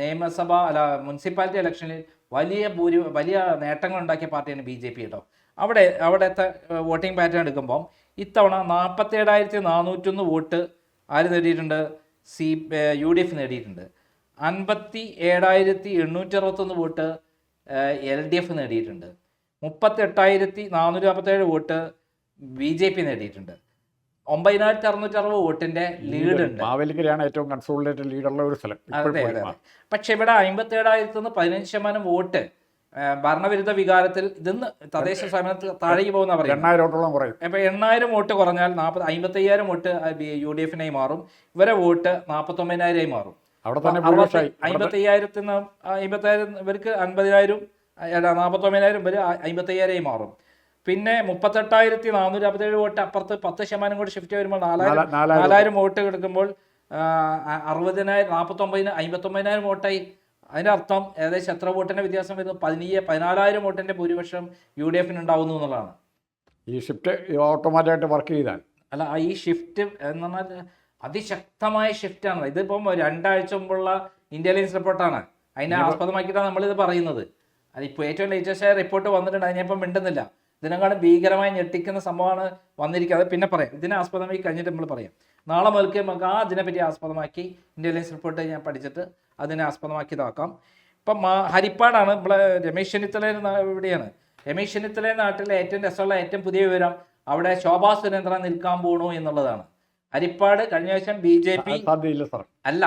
നിയമസഭ അല്ല മുനിസിപ്പാലിറ്റി ഇലക്ഷനിൽ വലിയ ഭൂരി വലിയ നേട്ടങ്ങൾ ഉണ്ടാക്കിയ പാർട്ടിയാണ് ബി ജെ പി കേട്ടോ. അവിടെ അവിടുത്തെ വോട്ടിംഗ് പാറ്റേൺ എടുക്കുമ്പം ഇത്തവണ നാൽപ്പത്തേഴായിരത്തി നാനൂറ്റൊന്ന് വോട്ട് ആര് നേടിയിട്ടുണ്ട്? സി യു ഡി എഫ് നേടിയിട്ടുണ്ട്. അൻപത്തി ഏഴായിരത്തി എണ്ണൂറ്റി അറുപത്തൊന്ന് വോട്ട് എൽ ഡി എഫ് നേടിയിട്ടുണ്ട്. മുപ്പത്തി എട്ടായിരത്തി നാനൂറ്റി നാൽപ്പത്തേഴ് വോട്ട് ബി ജെ പി നേടിയിട്ടുണ്ട്. ഒമ്പതിനായിരത്തി അറുന്നൂറ്റി അറുപത് വോട്ടിന്റെ ലീഡ് ഉണ്ട്. മാവേലിക്കരയാണ് ഏറ്റവും കൺസോളിഡേറ്റഡ് ലീഡുള്ള ഒരു സ്ഥലം. അതെ അതെ പക്ഷെ ഇവിടെ അമ്പത്തി ഏഴായിരത്തി നിന്ന് പതിനഞ്ച് ശതമാനം വോട്ട് ഭരണവിരുദ്ധ വികാരത്തിൽ ഇതിന്ന് തദ്ദേശ സ്ഥാപനത്തിൽ താഴേക്ക് പോകുന്ന പറയും എണ്ണായിരം വോട്ടോളം കുറയും. അപ്പൊ എണ്ണായിരം വോട്ട് കുറഞ്ഞാൽ നാൽപ്പത് അമ്പത്തയ്യായിരം വോട്ട് യു ഡി എഫിനായി മാറും. ഇവരെ വോട്ട് നാൽപ്പത്തൊമ്പതിനായിരമായി മാറും. അവിടെ തന്നെ ഭൂരിപക്ഷമായി അമ്പത്തയ്യായിരത്തിന് അമ്പത്തയ്യായിരം ഇവർക്ക് അൻപതിനായിരം അല്ല നാൽപ്പത്തൊമ്പതിനായിരം ഇവർ അമ്പത്തയ്യായിരമായി മാറും. പിന്നെ മുപ്പത്തെട്ടായിരത്തി നാനൂറ്റി അമ്പത്തേഴ് വോട്ട് അപ്പുറത്ത് പത്ത് ശതമാനം കൂടി ഷിഫ്റ്റ് വരുമ്പോൾ നാലായിരം നാല- നാലായിരം വോട്ട് കിടക്കുമ്പോൾ അറുപതിനായിരം നാൽപ്പത്തൊമ്പതിന് അമ്പത്തൊമ്പതിനായിരം വോട്ടായി അതിന്റെ അർത്ഥം ഏകദേശം എത്ര വോട്ടിന്റെ വ്യത്യാസം വരുന്നു? പതിനയ്യ പതിനാലായിരം വോട്ടിന്റെ ഭൂരിപക്ഷം യു ഡി എഫിന് ഉണ്ടാവുന്നു എന്നുള്ളതാണ്. ഈ ഷിഫ്റ്റ് ഓട്ടോമാറ്റിക്കായിട്ട് വർക്ക് ചെയ്താൽ. അല്ല ഈ ഷിഫ്റ്റ് എന്ന് പറഞ്ഞാൽ അതിശക്തമായ ഷിഫ്റ്റാണ് ഇതിപ്പം രണ്ടാഴ്ച മുമ്പുള്ള ഇന്റലിജൻസ് റിപ്പോർട്ടാണ് അതിനെ ആസ്പദമാക്കിയിട്ടാണ് നമ്മളിത് പറയുന്നത്. അതിപ്പോൾ ഏറ്റവും ലേറ്റസ്റ്റ് ആയ റിപ്പോർട്ട് വന്നിട്ടുണ്ട്. അതിനിപ്പം മിണ്ടുന്നില്ല. ഇതിനെക്കാളും ഭീകരമായി ഞെട്ടിക്കുന്ന സംഭവമാണ് വന്നിരിക്കുന്നത്. അത് പിന്നെ പറയാം. ഇതിനെ ആസ്പദമാക്കി കഴിഞ്ഞിട്ട് നമ്മൾ പറയാം. നാളെ മുതൽക്ക് നമുക്ക് ആ ഇതിനെപ്പറ്റി ആസ്പദമാക്കി ഇന്റലിജൻസ് റിപ്പോർട്ട് ഞാൻ പഠിച്ചിട്ട് അതിനെ ആസ്പദമാക്കി ഇതാക്കാം ഇപ്പം ഹരിപ്പാടാണ്. നമ്മളെ രമേശ് ചെന്നിത്തല എവിടെയാണ് ഇവിടെയാണ്. രമേശ് ചെന്നിത്തല നാട്ടിലെ ഏറ്റവും രസമുള്ള ഏറ്റവും പുതിയ വിവരം അവിടെ ശോഭാ സുരേന്ദ്രൻ നിൽക്കാൻ പോണു എന്നുള്ളതാണ്. ഹരിപ്പാട് കഴിഞ്ഞ ദിവസം ബി ജെ പി അല്ല.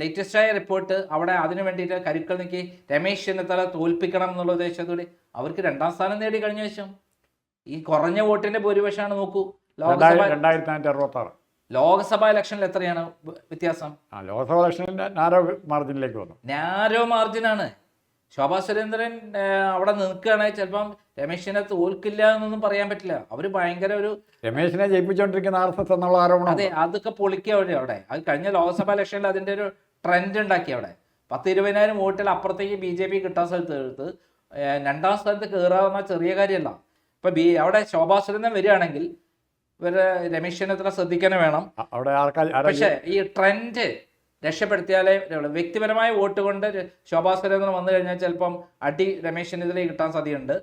ലേറ്റസ്റ്റ് ആയ റിപ്പോർട്ട് അവിടെ അതിനു വേണ്ടിയിട്ട് കരുക്കൾ നീക്കി രമേശ് ചെന്നിത്തല തോൽപ്പിക്കണം എന്നുള്ള ഉദ്ദേശത്തോടെ അവർക്ക് രണ്ടാം സ്ഥാനം നേടി കഴിഞ്ഞ ശേഷം. ഈ കുറഞ്ഞ വോട്ടിന്റെ ഭൂരിപക്ഷമാണ് നോക്കൂ. ലോക്സഭ ലോക്സഭാ ഇലക്ഷനിൽ എത്രയാണ് വ്യത്യാസം? ലോക്സഭ ഇലക്ഷനിൽ നാരോ മാർജിനിലേക്ക് വന്നു. നാരോ മാർജിനാണ് ശോഭാ സുരേന്ദ്രൻ അവിടെ നിൽക്കുകയാണെങ്കിൽ ചിലപ്പം രമേശിനെ തോൽക്കില്ല എന്നൊന്നും പറയാൻ പറ്റില്ല. അവർ ഭയങ്കര ഒരു രമേശിനെ ജയിപ്പിച്ചുകൊണ്ടിരിക്കുന്ന ആർ എസ് എസ് എന്നുള്ള ആരോപണം അതെ അതൊക്കെ പൊളിക്കുക അവിടെ അവിടെ. അത് കഴിഞ്ഞ ലോക്സഭാ ഇലക്ഷനിൽ അതിന്റെ ഒരു ട്രെൻഡ് ഉണ്ടാക്കി അവിടെ. പത്ത് ഇരുപതിനായിരം വോട്ടിൽ അപ്പുറത്തേക്ക് ബി ജെ പി കിട്ടാൻ സ്ഥലത്ത് എടുത്ത് രണ്ടാം സ്ഥാനത്ത് കയറാവുന്ന ചെറിയ കാര്യമല്ല. ഇപ്പൊ ബി അവിടെ ശോഭാ സുരേന്ദ്രൻ വരികയാണെങ്കിൽ ഇവർ രമേശ് ചെന്നിത്തല ശ്രദ്ധിക്കാനും വേണം. പക്ഷേ അവിടെ ആരാ ഈ ട്രെൻഡ് രക്ഷപ്പെടുത്തിയാലേ. വ്യക്തിപരമായ വോട്ട് കൊണ്ട് ശോഭാ സുരേന്ദ്രൻ വന്നു കഴിഞ്ഞാൽ ചിലപ്പം അടി രമേശ് ചെന്നിത്തല കിട്ടാൻ സാധ്യതയുണ്ട്.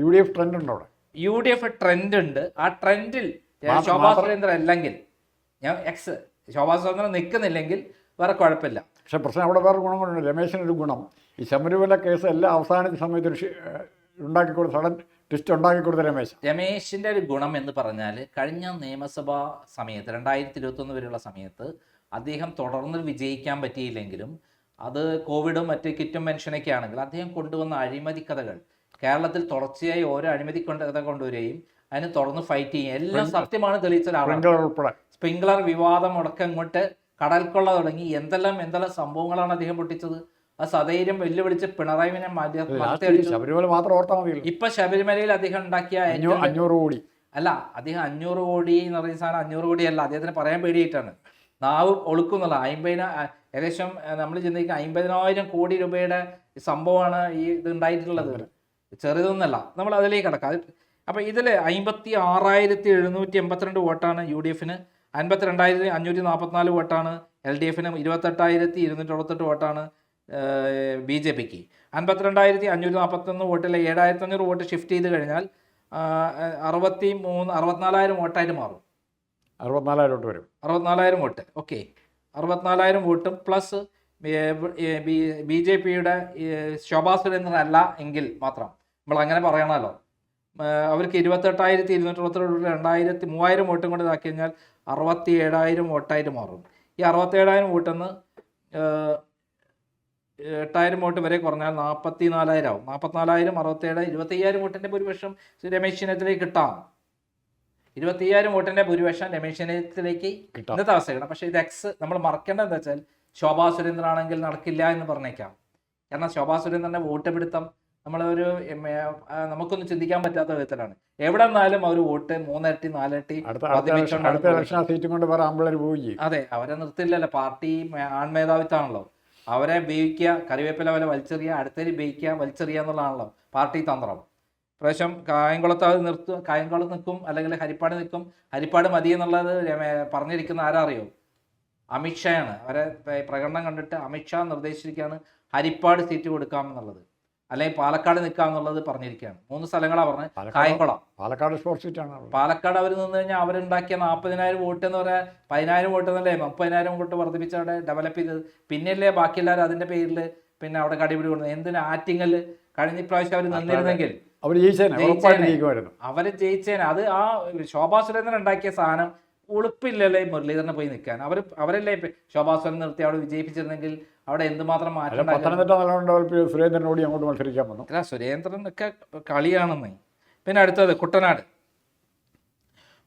യു ഡി എഫ് ട്രെൻഡ് ഉണ്ടോ യു ഡി എഫ് ട്രെൻഡ് ഉണ്ട്. ആ ട്രെൻഡിൽ ശോഭാ സുരേന്ദ്രൻ അല്ലെങ്കിൽ ഞാൻ എക്സ് ശോഭാ സുരേന്ദ്രൻ നിൽക്കുന്നില്ലെങ്കിൽ വേറെ കുഴപ്പമില്ല. പക്ഷെ പ്രശ്നം അവിടെ വേറെ ഗുണം കൊണ്ടുണ്ട് രമേശിനൊരു ഗുണം. ഈ ശബരിമല കേസ് എല്ലാം അവസാന സമയത്ത് ഒരു ഉണ്ടാക്കി കൊടുത്ത സഡൻ ട്വിസ്റ്റ് ഉണ്ടാക്കി കൊടുത്ത രമേശ്. രമേശിന്റെ ഒരു ഗുണം എന്ന് പറഞ്ഞാൽ കഴിഞ്ഞ നിയമസഭാ സമയത്ത് രണ്ടായിരത്തി ഇരുപത്തൊന്ന് വരെയുള്ള സമയത്ത് അദ്ദേഹം തുടർന്ന് വിജയിക്കാൻ പറ്റിയില്ലെങ്കിലും അത് കോവിഡും മറ്റ് കിറ്റും മെൻഷനൊക്കെ ആണെങ്കിൽ അദ്ദേഹം കൊണ്ടുവന്ന അഴിമതി കഥകൾ കേരളത്തിൽ തുടർച്ചയായി ഓരോ അഴിമതി കൊണ്ട കഥ കൊണ്ടുവരികയും അതിന് തുടർന്ന് ഫൈറ്റ് ചെയ്യുക എല്ലാം സത്യമാണ് തെളിയിച്ച ഒരാളാണ്. സ്പ്രിംഗ്ലർ വിവാദം മുടക്കം ഇങ്ങോട്ട് കടൽക്കൊള്ള തുടങ്ങി. എന്തെല്ലാം എന്തെല്ലാം സംഭവങ്ങളാണ് അദ്ദേഹം പൊട്ടിച്ചത്? ആ സധൈര്യം വെല്ലുവിളിച്ച് പിണറായി വിനെ ശബരിമല മാത്രം ഓർത്താൽ ഇപ്പൊ ശബരിമലയിൽ അദ്ദേഹം ഉണ്ടാക്കിയ അഞ്ഞൂറ് കോടി. അല്ല അദ്ദേഹം അഞ്ഞൂറ് കോടി എന്ന് പറയുന്ന സാധനം അഞ്ഞൂറ് കോടി അല്ല അദ്ദേഹത്തിന് പറയാൻ പേടിയിട്ടാണ് നാവ് ഒളുക്കുന്നുള്ള അമ്പതിന ഏകദേശം നമ്മൾ ചിന്തിക്കുക അമ്പതിനായിരം കോടി രൂപയുടെ സംഭവമാണ് ഈ ഇത് ഉണ്ടായിട്ടുള്ളത്. ചെറുതൊന്നല്ല. നമ്മൾ അതിലേക്ക് കടക്കാം. അപ്പം ഇതിൽ അമ്പത്തി ആറായിരത്തി എഴുന്നൂറ്റി എൺപത്തിരണ്ട് വോട്ടാണ് യു ഡി എഫിന്. അൻപത്തി രണ്ടായിരത്തി അഞ്ഞൂറ്റി നാൽപ്പത്തിനാല് വോട്ടാണ് എൽ ഡി എഫിന്. ഇരുപത്തെട്ടായിരത്തി ഇരുന്നൂറ്റി അറുപത്തെട്ട് വോട്ടാണ് ബി ജെ പിക്ക്. അൻപത്തിരണ്ടായിരത്തി അഞ്ഞൂറ്റി നാൽപ്പത്തൊന്ന് വോട്ടിൽ ഏഴായിരത്തി അഞ്ഞൂറ് വോട്ട് ഷിഫ്റ്റ് ചെയ്ത് കഴിഞ്ഞാൽ അറുപത്തി മൂന്ന് അറുപത്തിനാലായിരം വോട്ടായിട്ട് മാറും. അറുപത്തിനാലായിരം വരും. അറുപത്തിനാലായിരം വോട്ട്. ഓക്കെ. അറുപത്തിനാലായിരം വോട്ടും പ്ലസ് ബി ജെ പിയുടെ ശോഭാ സുരേന്ദ്രനല്ല എങ്കിൽ മാത്രം. നമ്മൾ അങ്ങനെ പറയണമല്ലോ. അവർക്ക് ഇരുപത്തെട്ടായിരത്തി ഇരുന്നൂറ്റി അറുപത്തിരണ്ട് രണ്ടായിരത്തി മൂവായിരം വോട്ടും കൊണ്ട് ഇതാക്കി കഴിഞ്ഞാൽ അറുപത്തി ഏഴായിരം വോട്ടായിട്ട് മാറും. ഈ അറുപത്തി ഏഴായിരം വോട്ടെന്ന് എട്ടായിരം വോട്ട് വരെ കുറഞ്ഞാൽ നാൽപ്പത്തി നാലായിരം ആവും. നാൽപ്പത്തിനാലായിരം അറുപത്തേഴ് ഇരുപത്തയ്യായിരം വോട്ടിന്റെ ഭൂരിപക്ഷം രമേശ് ചെന്നിത്തലയ്ക്ക് കിട്ടാം. ഇരുപത്തയ്യായിരം വോട്ടിന്റെ ഭൂരിപക്ഷം രമേശ് ചെന്നിത്തലയ്ക്ക് ഇന്നത്തെ അവസ്ഥയാണ്. പക്ഷെ ഇത് എക്സ് നമ്മൾ മറക്കേണ്ടത് എന്താ വെച്ചാൽ ശോഭാ സുരേന്ദ്രൻ ആണെങ്കിൽ നടക്കില്ല എന്ന് പറഞ്ഞേക്കാം. കാരണം ശോഭാ സുരേന്ദ്രന്റെ വോട്ട് പിടുത്തം നമ്മളൊരു നമുക്കൊന്നും ചിന്തിക്കാൻ പറ്റാത്ത വിധത്തിലാണ്. എവിടെ നിന്നാലും അവർ വോട്ട് മൂന്നിരട്ടി നാലിരട്ടി അതെ അവരെ നിർത്തില്ലല്ലോ. പാർട്ടി ആൺമേധാവിത്താണല്ലോ. ആൺമേധാവിത്വമാണല്ലോ അവരെ ഉപയോഗിക്കുക കറിവേപ്പില വല വലിച്ചെറിയുക അടുത്തേരി ഉപയോഗിക്കുക വലിച്ചെറിയുക എന്നുള്ളതാണല്ലോ പാർട്ടി തന്ത്രം. പ്രാവശ്യം കായംകുളത്ത് അത് നിർത്തും കായംകുളം നിൽക്കും അല്ലെങ്കിൽ ഹരിപ്പാട് നിൽക്കും. ഹരിപ്പാട് മതി എന്നുള്ളത് പറഞ്ഞിരിക്കുന്ന ആരാ അറിയോ അമിത്ഷായാണ് അവരെ പ്രകടനം കണ്ടിട്ട് അമിത്ഷാ നിർദ്ദേശിച്ചിരിക്കുകയാണ് ഹരിപ്പാട് സീറ്റ് കൊടുക്കാമെന്നുള്ളത് അല്ലെങ്കിൽ പാലക്കാട് നിൽക്കാം എന്നുള്ളത് പറഞ്ഞിരിക്കുകയാണ്. മൂന്ന് സ്ഥലങ്ങളാണ് പറഞ്ഞത്. കായംകുളം. പാലക്കാട് സ്പോർട്സ് സീറ്റാണ് പാലക്കാട് അവർ നിന്ന് കഴിഞ്ഞാൽ അവരുണ്ടാക്കിയ നാൽപ്പതിനായിരം വോട്ട് എന്ന് പറയാൻ പതിനായിരം വോട്ട് എന്നല്ലേ മുപ്പതിനായിരം വോട്ട് വർദ്ധിപ്പിച്ച് അവിടെ ഡെവലപ്പ് ചെയ്തത്. പിന്നെയല്ലേ ബാക്കി എല്ലാവരും അതിന്റെ പേരിൽ പിന്നെ അവിടെ കടിപിടി കൊടുക്കുന്നത് എന്തിനാ ആറ്റിങ്ങൽ കഴിഞ്ഞ പ്രാവശ്യം അവർ നിന്നിരുന്നെങ്കിൽ അവർ ജയിച്ചേനെ ജയിച്ചേനെ. ഉറപ്പായിട്ട് ജയിക്കുമായിരുന്നു. അവർ ജയിച്ചേനെ. അത് ആ ശോഭാ സുരേന്ദ്രൻ ഉണ്ടാക്കിയ സാധനം ഉളുപ്പില്ലല്ലേ മുരളീധരനെ പോയി നിൽക്കാൻ. അവർ അവരല്ലേ ശോഭാ സുരേന്ദ്രൻ നിർത്തി അവിടെ വിജയിപ്പിച്ചിരുന്നെങ്കിൽ അവിടെ എന്തുമാത്രം മാറ്റം പത്തനംതിട്ട നല്ലോണം സുരേന്ദ്രനോട് അങ്ങോട്ട് മത്സരിക്കാൻ വന്നു. അല്ല സുരേന്ദ്രൻ ഒക്കെ കളിയാണെന്ന്. പിന്നെ അടുത്തത് കുട്ടനാട്.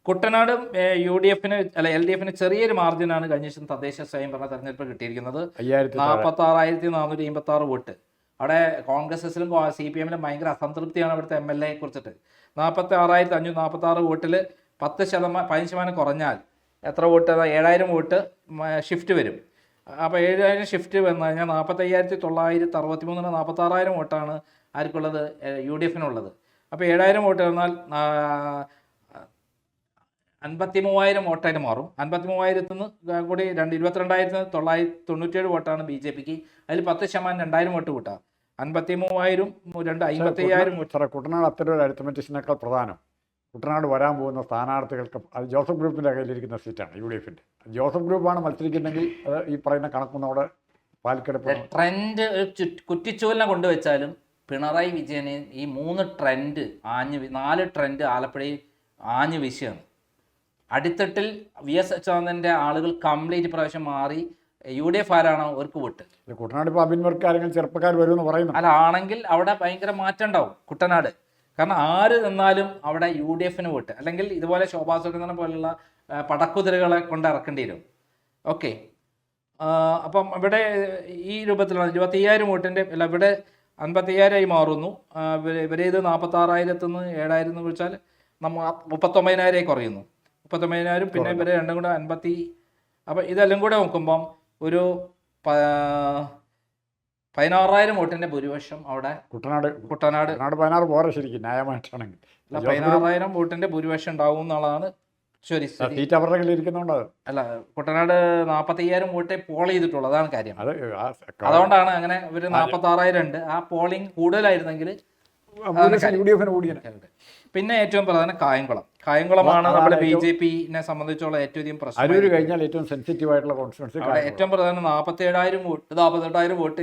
കുട്ടനാടും യു ഡി എഫിന് അല്ല എൽ ഡി എഫിന് ചെറിയൊരു മാർജിനാണ് കഴിഞ്ഞ തദ്ദേശ സ്വയംഭരണ തെരഞ്ഞെടുപ്പ് കിട്ടിയിരിക്കുന്നത്. നാൽപ്പത്തി ആറായിരത്തി നാനൂറ്റി അമ്പത്തി ആറ് വോട്ട്. അവിടെ കോൺഗ്രസിലും സി പി എമ്മിലും ഭയങ്കര അസംതൃപ്തിയാണ് അവിടുത്തെ എം എൽ എ കുറിച്ചിട്ട്. നാൽപ്പത്തി ആറായിരത്തി അഞ്ഞൂറ്റി നാൽപ്പത്തി ആറ് വോട്ടിൽ പത്ത് ശതമാനം പതിനഞ്ച് ശതമാനം കുറഞ്ഞാൽ എത്ര വോട്ട്? ഏഴായിരം വോട്ട് ഷിഫ്റ്റ് വരും. അപ്പോൾ ഏഴായിരം ഷിഫ്റ്റ് വന്നു കഴിഞ്ഞാൽ നാൽപ്പത്തയ്യായിരത്തി തൊള്ളായിരത്തി അറുപത്തി മൂന്നിന് നാൽപ്പത്താറായിരം വോട്ടാണ് ആർക്കുള്ളത് യു ഡി എഫിനുള്ളത്. അപ്പോൾ ഏഴായിരം വോട്ട് വന്നാൽ അൻപത്തി മൂവായിരം വോട്ടായിട്ട് മാറും. അൻപത്തി മൂവായിരത്തിൽ നിന്ന് കൂടി രണ്ട് ഇരുപത്തിരണ്ടായിരത്തി തൊള്ളായിരത്തി തൊണ്ണൂറ്റേഴ് വോട്ടാണ് ബി ജെ പിക്ക്. അതിൽ പത്ത് ശതമാനം രണ്ടായിരം വോട്ട് കൂട്ടാം. അൻപത്തി മൂവായിരം രണ്ട് അമ്പത്തി അയ്യായിരം സാറേ കുട്ടനാട് അത്തരം ഒരു അരിത്തമെറ്റിക്സിനേക്കാൾ പ്രധാനം. കുട്ടനാട് വരാൻ പോകുന്ന സ്ഥാനാർത്ഥികൾക്ക് അത് ജോസഫ് ഗ്രൂപ്പിന്റെ കയ്യിലിരിക്കുന്ന സീറ്റാണ് യു ഡി എഫിന്റെ ജോസഫ് ഗ്രൂപ്പാണ് മത്സരിക്കുന്നെങ്കിൽ അത് ഈ പറയുന്ന കണക്കൊന്നും അവിടെ പാലിക്കടപ്പ് ട്രെൻഡ് കുറ്റിച്ചൂലിനെ കൊണ്ടുവച്ചാലും പിണറായി വിജയനെ ഈ മൂന്ന് ട്രെൻഡ് ആഞ്ഞ് നാല് ട്രെൻഡ് ആലപ്പുഴയിൽ ആഞ്ഞ് വീശുകയാണ്. അടിത്തട്ടിൽ വി എസ് അച്യുതാനന്ദന്റെ ആളുകൾ കംപ്ലീറ്റ് പ്രാവശ്യം മാറി യു ഡി എഫ് ആരാണോ അവർക്ക് വിട്ട്. കുട്ടനാട് ഇപ്പോൾ അബിൻവർക്ക് ആരെങ്കിലും ചെറുപ്പക്കാർ വരുമെന്ന് പറയുന്നു അല്ല ആണെങ്കിൽ അവിടെ ഭയങ്കര മാറ്റം ഉണ്ടാവും കുട്ടനാട്. കാരണം ആര് നിന്നാലും അവിടെ യു ഡി എഫിന് വിട്ട്. അല്ലെങ്കിൽ ഇതുപോലെ ശോഭാ സുരേന്ദ്രനെ പോലുള്ള പടക്കുതിരകളെ കൊണ്ട് ഇറക്കേണ്ടി വരും. ഓക്കെ. അപ്പം ഇവിടെ ഈ രൂപത്തിലാണ് ഇരുപത്തി അയ്യായിരം വോട്ടിന്റെ അല്ല ഇവിടെ അൻപത്തയ്യായിരമായി മാറുന്നു. ഇവരേത് ഇവര്- ഇവരെ ഇത് നാൽപ്പത്തി ആറായിരത്തിൽ നിന്ന് ഏഴായിരം എന്ന് വിളിച്ചാൽ നമ്മ മുപ്പത്തൊമ്പതിനായിരമായി കുറയുന്നു. മുപ്പത്തൊമ്പതിനായിരം പിന്നെ ഇവരെ രണ്ടും കൂടെ അൻപത്തി അപ്പം ഇതെല്ലാം കൂടെ നോക്കുമ്പം ഒരു പതിനാറായിരം വോട്ടിന്റെ ഭൂരിപക്ഷം അവിടെ കുട്ടനാട് കുട്ടനാട്. കുട്ടനാട് പതിനാറ് പോരെ ശരിക്കും ന്യായമായിട്ടാണെങ്കിൽ. അല്ല പതിനാറായിരം വോട്ടിന്റെ ഭൂരിപക്ഷം ഉണ്ടാവും എന്നുള്ളതാണ് ശരി ശരി സീറ്റ് അവരുടെ കയ്യിൽ ഇരിക്കുന്നുണ്ട്? അല്ല കുട്ടനാട് നാൽപ്പത്തയ്യായിരം വോട്ടേ പോൾ ചെയ്തിട്ടുള്ളൂ അതാണ് കാര്യം. അതുകൊണ്ടാണ് അങ്ങനെ ഒരു നാൽപ്പത്തി ആറായിരം ഉണ്ട്. ആ പോളിംഗ് കൂടുതലായിരുന്നെങ്കിൽ യു ഡി എഫിന് കൂടിയാണ് പിന്നെ ഏറ്റവും പ്രധാനം കായംകുളം. കായംകുളമാണ് നമ്മുടെ ബി ജെ പിനെ സംബന്ധിച്ചുള്ള ഏറ്റവും അധികം പ്രശ്നം അരൂർ കഴിഞ്ഞാൽ ഏറ്റവും സെൻസിറ്റീവ് ആയിട്ടുള്ള കോൺസ്റ്റിറ്റ്യൻസി ഏറ്റവും പ്രധാനം നാൽപ്പത്തി ഏഴായിരം വോട്ട് നാൽപ്പത്തെട്ടായിരം വോട്ട്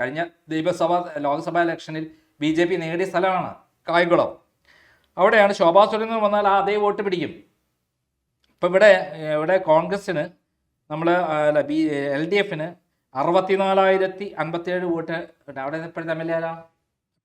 കഴിഞ്ഞ ദീപസഭ ലോക്സഭാ ഇലക്ഷനിൽ ബി ജെ പി നേടിയ സ്ഥലമാണ് കായംകുളം. അവിടെയാണ് ശോഭാ സുരേന്ദ്രൻ വന്നാൽ ആ അതേ വോട്ട് പിടിക്കും. ഇപ്പം ഇവിടെ ഇവിടെ കോൺഗ്രസ്സിന് നമ്മൾ അല്ല ബി എൽ ഡി എഫിന് അറുപത്തിനാലായിരത്തി അൻപത്തിയേഴ് വോട്ട്. അവിടെ ഇപ്പോഴത്തെ എം എൽ എ ആരാ